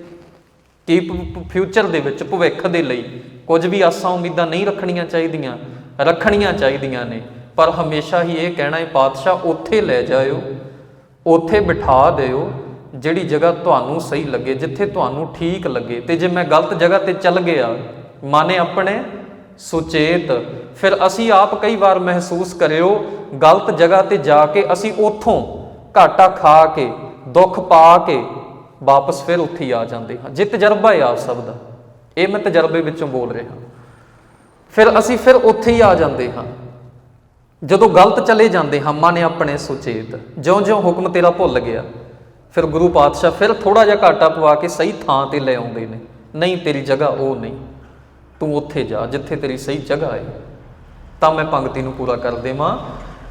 ਕਿ ਫਿਊਚਰ ਦੇ ਵਿੱਚ, ਭਵਿੱਖ ਦੇ ਲਈ ਕੁਝ ਵੀ ਆਸਾਂ ਉਮੀਦਾਂ ਨਹੀਂ ਰੱਖਣੀਆਂ ਚਾਹੀਦੀਆਂ? ਰੱਖਣੀਆਂ ਚਾਹੀਦੀਆਂ ਨੇ। ਪਰ ਹਮੇਸ਼ਾ ਹੀ ਇਹ ਕਹਿਣਾ ਹੈ ਪਾਤਸ਼ਾਹ, ਉੱਥੇ ਲੈ ਜਾਇਓ। ਉੱਥੇ ਬਿਠਾ ਦਿਓ। ਜਿਹੜੀ ਜਗ੍ਹਾ ਤੁਹਾਨੂੰ ਸਹੀ ਲੱਗੇ, ਜਿੱਥੇ ਤੁਹਾਨੂੰ ਠੀਕ ਲੱਗੇ। ਤੇ ਜੇ ਮੈਂ ਗਲਤ ਜਗ੍ਹਾ ਤੇ ਚੱਲ ਗਿਆ, ਮਾਨੇ ਆਪਣੇ ਸੁਚੇਤ, ਫਿਰ ਅਸੀਂ ਆਪ ਕਈ ਵਾਰ ਮਹਿਸੂਸ ਕਰਿਓ, ਗਲਤ ਜਗ੍ਹਾ ਤੇ ਜਾ ਕੇ ਅਸੀਂ ਉੱਥੋਂ ਘਾਟਾ ਖਾ ਕੇ, ਦੁੱਖ ਪਾ ਕੇ ਵਾਪਸ ਫਿਰ ਉੱਥੇ ਹੀ ਆ ਜਾਂਦੇ ਹਾਂ। ਜੇ ਤਜਰਬਾ ਹੈ ਆਪ ਸਭ ਦਾ, ਇਹ ਮੈਂ ਤਜਰਬੇ ਵਿੱਚੋਂ ਬੋਲ ਰਿਹਾ ਫਿਰ ਅਸੀਂ ਫਿਰ ਉੱਥੇ ਹੀ ਆ ਜਾਂਦੇ ਹਾਂ। ਜਦੋਂ ਗਲਤ ਚਲੇ ਜਾਂਦੇ ਹਾਂ, ਮਨ ਆਪਣੇ ਸੁਚੇਤ। ਜਿਉਂ-ਜਿਉਂ ਹੁਕਮ ਤੇਰਾ ਭੁੱਲ ਗਿਆ ਫਿਰ ਗੁਰੂ ਪਾਤਸ਼ਾਹ ਫਿਰ ਥੋੜਾ ਜਿਹਾ ਘਾਟਾ ਪਵਾ ਕੇ ਸਹੀ ਥਾਂ ਤੇ ਲੈ ਆਉਂਦੇ ਨੇ। ਨਹੀਂ, ਤੇਰੀ ਜਗ੍ਹਾ ਉਹ ਨਹੀਂ। ਤੂੰ ਉੱਥੇ ਜਾ, ਜਿੱਥੇ ਤੇਰੀ ਸਹੀ ਜਗ੍ਹਾ ਹੈ। ਤਾਂ ਮੈਂ ਪੰਕਤੀ ਨੂੰ ਪੂਰਾ ਕਰ ਦੇਵਾਂ।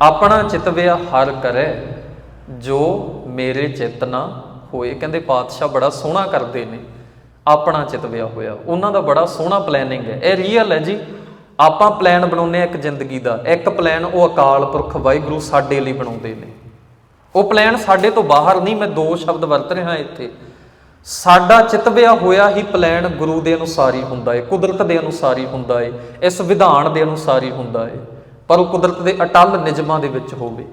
ਆਪਣਾ ਚਿਤਵਿਆ ਹਰ ਕਰੈ, ਜੋ ਮੇਰੇ ਚਿਤ ਨਾ ਹੋਏ। ਕਹਿੰਦੇ ਪਾਤਸ਼ਾਹ ਬੜਾ ਸੋਹਣਾ ਕਰਦੇ ਨੇ। ਆਪਣਾ ਚਿਤਵਿਆ ਹੋਇਆ। ਉਹਨਾਂ ਦਾ ਬੜਾ ਸੋਹਣਾ ਪਲੈਨਿੰਗ ਹੈ। ਇਹ ਰੀਅਲ ਹੈ ਜੀ। ਆਪਾਂ ਪਲਾਨ ਬਣਾਉਂਦੇ ਆ ਇੱਕ ਜ਼ਿੰਦਗੀ ਦਾ। ਇੱਕ ਪਲਾਨ ਉਹ ਅਕਾਲ ਪੁਰਖ ਵਾਹਿਗੁਰੂ ਸਾਡੇ ਲਈ ਬਣਾਉਂਦੇ ਨੇ। ਉਹ ਪਲਾਨ ਸਾਡੇ ਤੋਂ ਬਾਹਰ ਨਹੀਂ, ਮੈਂ ਦੋ ਸ਼ਬਦ ਵਰਤ ਰਿਹਾ ਇੱਥੇ। ਸਾਡਾ ਚਿਤਵਿਆ ਹੋਇਆ ਹੀ ਪਲਾਨ ਗੁਰੂ ਦੇ ਅਨੁਸਾਰ ਹੀ ਹੁੰਦਾ ਏ, ਕੁਦਰਤ ਦੇ ਅਨੁਸਾਰ ਹੀ ਹੁੰਦਾ ਏ, ਇਸ ਵਿਧਾਨ ਦੇ ਅਨੁਸਾਰ ਹੀ ਹੁੰਦਾ ਏ, ਪਰ ਉਹ ਕੁਦਰਤ ਦੇ ਅਟਲ ਨਿਯਮਾਂ ਦੇ ਵਿੱਚ ਹੋਵੇ।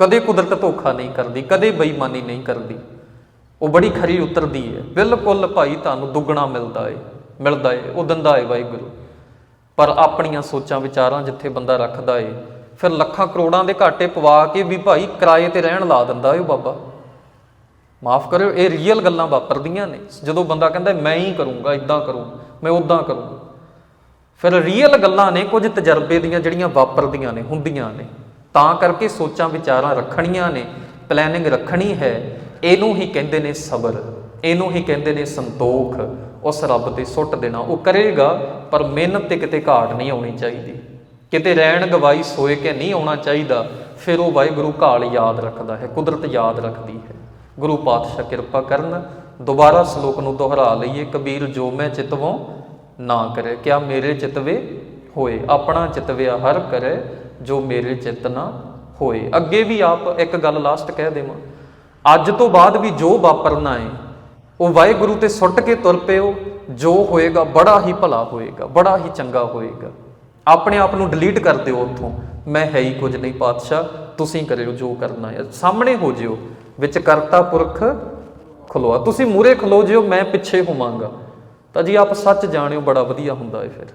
ਕਦੇ ਕੁਦਰਤ ਧੋਖਾ ਨਹੀਂ ਕਰਦੀ, ਕਦੇ ਬੇਈਮਾਨੀ ਨਹੀਂ ਕਰਦੀ। ਉਹ ਬੜੀ ਖਰੀ ਉਤਰਦੀ ਹੈ ਬਿਲਕੁਲ ਭਾਈ ਤੁਹਾਨੂੰ ਦੁੱਗਣਾ ਮਿਲਦਾ ਏ ਮਿਲਦਾ ਏ, ਉਹ ਦਿੰਦਾ ਏ ਵਾਹਿਗੁਰੂ। ਪਰ ਆਪਣੀਆਂ ਸੋਚਾਂ, ਵਿਚਾਰਾਂ ਜਿੱਥੇ ਬੰਦਾ ਰੱਖਦਾ ਏ ਫਿਰ ਲੱਖਾਂ ਕਰੋੜਾਂ ਦੇ ਘਾਟੇ ਪਵਾ ਕੇ ਵੀ ਭਾਈ ਕਿਰਾਏ ਤੇ ਰਹਿਣ ਲਾ ਦਿੰਦਾ ਏ ਉਹ ਬਾਬਾ। ਮਾਫ ਕਰਿਓ, ਇਹ ਰੀਅਲ ਗੱਲਾਂ ਵਾਪਰਦੀਆਂ ਨੇ। ਜਦੋਂ ਬੰਦਾ ਕਹਿੰਦਾ, ਮੈਂ ਹੀ ਕਰੂੰਗਾ ਇਦਾਂ ਕਰੂੰ, ਮੈਂ ਉਦਾਂ ਕਰੂੰ। ਫਿਰ ਰੀਅਲ ਗੱਲਾਂ ਨੇ ਕੁਝ ਤਜਰਬੇ ਦੀਆਂ ਜਿਹੜੀਆਂ ਵਾਪਰਦੀਆਂ ਨੇ, ਹੁੰਦੀਆਂ ਨੇ। ਤਾਂ ਕਰਕੇ ਸੋਚਾਂ ਵਿਚਾਰਾਂ ਰੱਖਣੀਆਂ ਨੇ ਪਲੈਨਿੰਗ ਰੱਖਣੀ ਹੈ। ਇਹਨੂੰ ਹੀ ਕਹਿੰਦੇ ਨੇ ਸਬਰ, ਇਹਨੂੰ ਹੀ ਕਹਿੰਦੇ ਨੇ ਸੰਤੋਖ। ਉਸ ਰੱਬ ਤੇ ਸੁੱਟ ਦੇਣਾ, ਉਹ ਕਰੇਗਾ, ਪਰ ਮਿਹਨਤ ਤੇ ਕਿਤੇ ਘਾਟ ਨਹੀਂ ਆਉਣੀ ਚਾਹੀਦੀ। ਕਿਤੇ ਰਹਿਣ ਗਵਾਈ ਸੋਏ ਕੇ ਨਹੀਂ ਆਉਣਾ ਚਾਹੀਦਾ, ਫਿਰ ਉਹ ਵਾਹਿਗੁਰੂ ਕਾਲ ਯਾਦ ਰੱਖਦਾ ਹੈ, ਕੁਦਰਤ ਯਾਦ ਰੱਖਦੀ ਹੈ। ਗੁਰੂ ਪਾਤਸ਼ਾਹ ਕਿਰਪਾ ਕਰਨ, ਦੁਬਾਰਾ ਸ਼ਲੋਕ ਨੂੰ ਦੁਹਰਾ ਲਈਏ, ਕਬੀਰ ਜੋ ਮੈਂ ਚਿਤਵੋਂ ਨਾ ਕਰੇ, ਕਿਆ ਮੇਰੇ ਚਿਤਵੇ ਹੋਏ, ਆਪਣਾ ਚਿਤਵਿਆ ਹਰ ਕਰੇ, ਜੋ ਮੇਰੇ ਚਿਤ ਨਾ ਹੋਏ। ਅੱਗੇ ਵੀ ਆਪ ਇੱਕ ਗੱਲ ਲਾਸਟ ਕਹਿ ਦੇਵਾਂ, ਅੱਜ ਤੋਂ ਬਾਅਦ ਵੀ ਜੋ ਵਾਪਰਨਾ ਹੈ ਉਹ ਵਾਹਿਗੁਰੂ ਤੇ ਸੁੱਟ ਕੇ ਤੁਰ ਪਿਓ ਜੋ ਹੋਏਗਾ ਬੜਾ ਹੀ ਭਲਾ ਹੋਏਗਾ, ਬੜਾ ਹੀ ਚੰਗਾ ਹੋਏਗਾ। ਆਪਣੇ ਆਪ ਨੂੰ ਡਿਲੀਟ ਕਰ ਦਿਓ ਉੱਥੋਂ। ਮੈਂ ਹੈ ਹੀ ਕੁਝ ਨਹੀਂ ਪਾਤਸ਼ਾਹ, ਤੁਸੀਂ ਕਰਿਓ ਜੋ ਕਰਨਾ ਹੈ। ਸਾਹਮਣੇ ਹੋ ਜਿਓ, ਵਿੱਚ ਕਰਤਾ ਪੁਰਖ ਖਲੋਆ। ਤੁਸੀਂ ਮੂਰੇ ਖਲੋ ਜਿਓ, ਮੈਂ ਪਿੱਛੇ ਹੋਵਾਂਗਾ। ਤਾਂ ਜੀ ਆਪ ਸੱਚ ਜਾਣਿਓ, ਬੜਾ ਵਧੀਆ ਹੁੰਦਾ ਹੈ ਫਿਰ।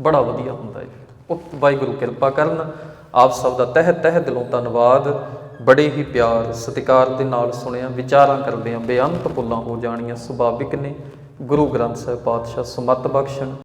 ਬੜਾ ਵਧੀਆ ਹੁੰਦਾ ਹੈ ਫਿਰ। ਉਹ ਵਾਹਿਗੁਰੂ ਕਿਰਪਾ ਕਰਨ, ਆਪ ਸਭ ਦਾ ਤਹਿ ਤਹਿ ਦਿਲੋਂ ਧੰਨਵਾਦ। ਬੜੇ ਹੀ ਪਿਆਰ, ਸਤਿਕਾਰ ਦੇ ਨਾਲ ਸੁਣਿਆ, ਵਿਚਾਰਾਂ ਕਰਦੇ ਆਂ, ਬੇਅੰਤ ਭੁੱਲਾਂ ਹੋ ਜਾਣੀਆਂ, ਸੁਭਾਵਿਕ ਨੇ। ਗੁਰੂ ਗ੍ਰੰਥ ਸਾਹਿਬ ਪਾਤਸ਼ਾਹ, ਸੁਮਤ ਬਖਸ਼ਣ।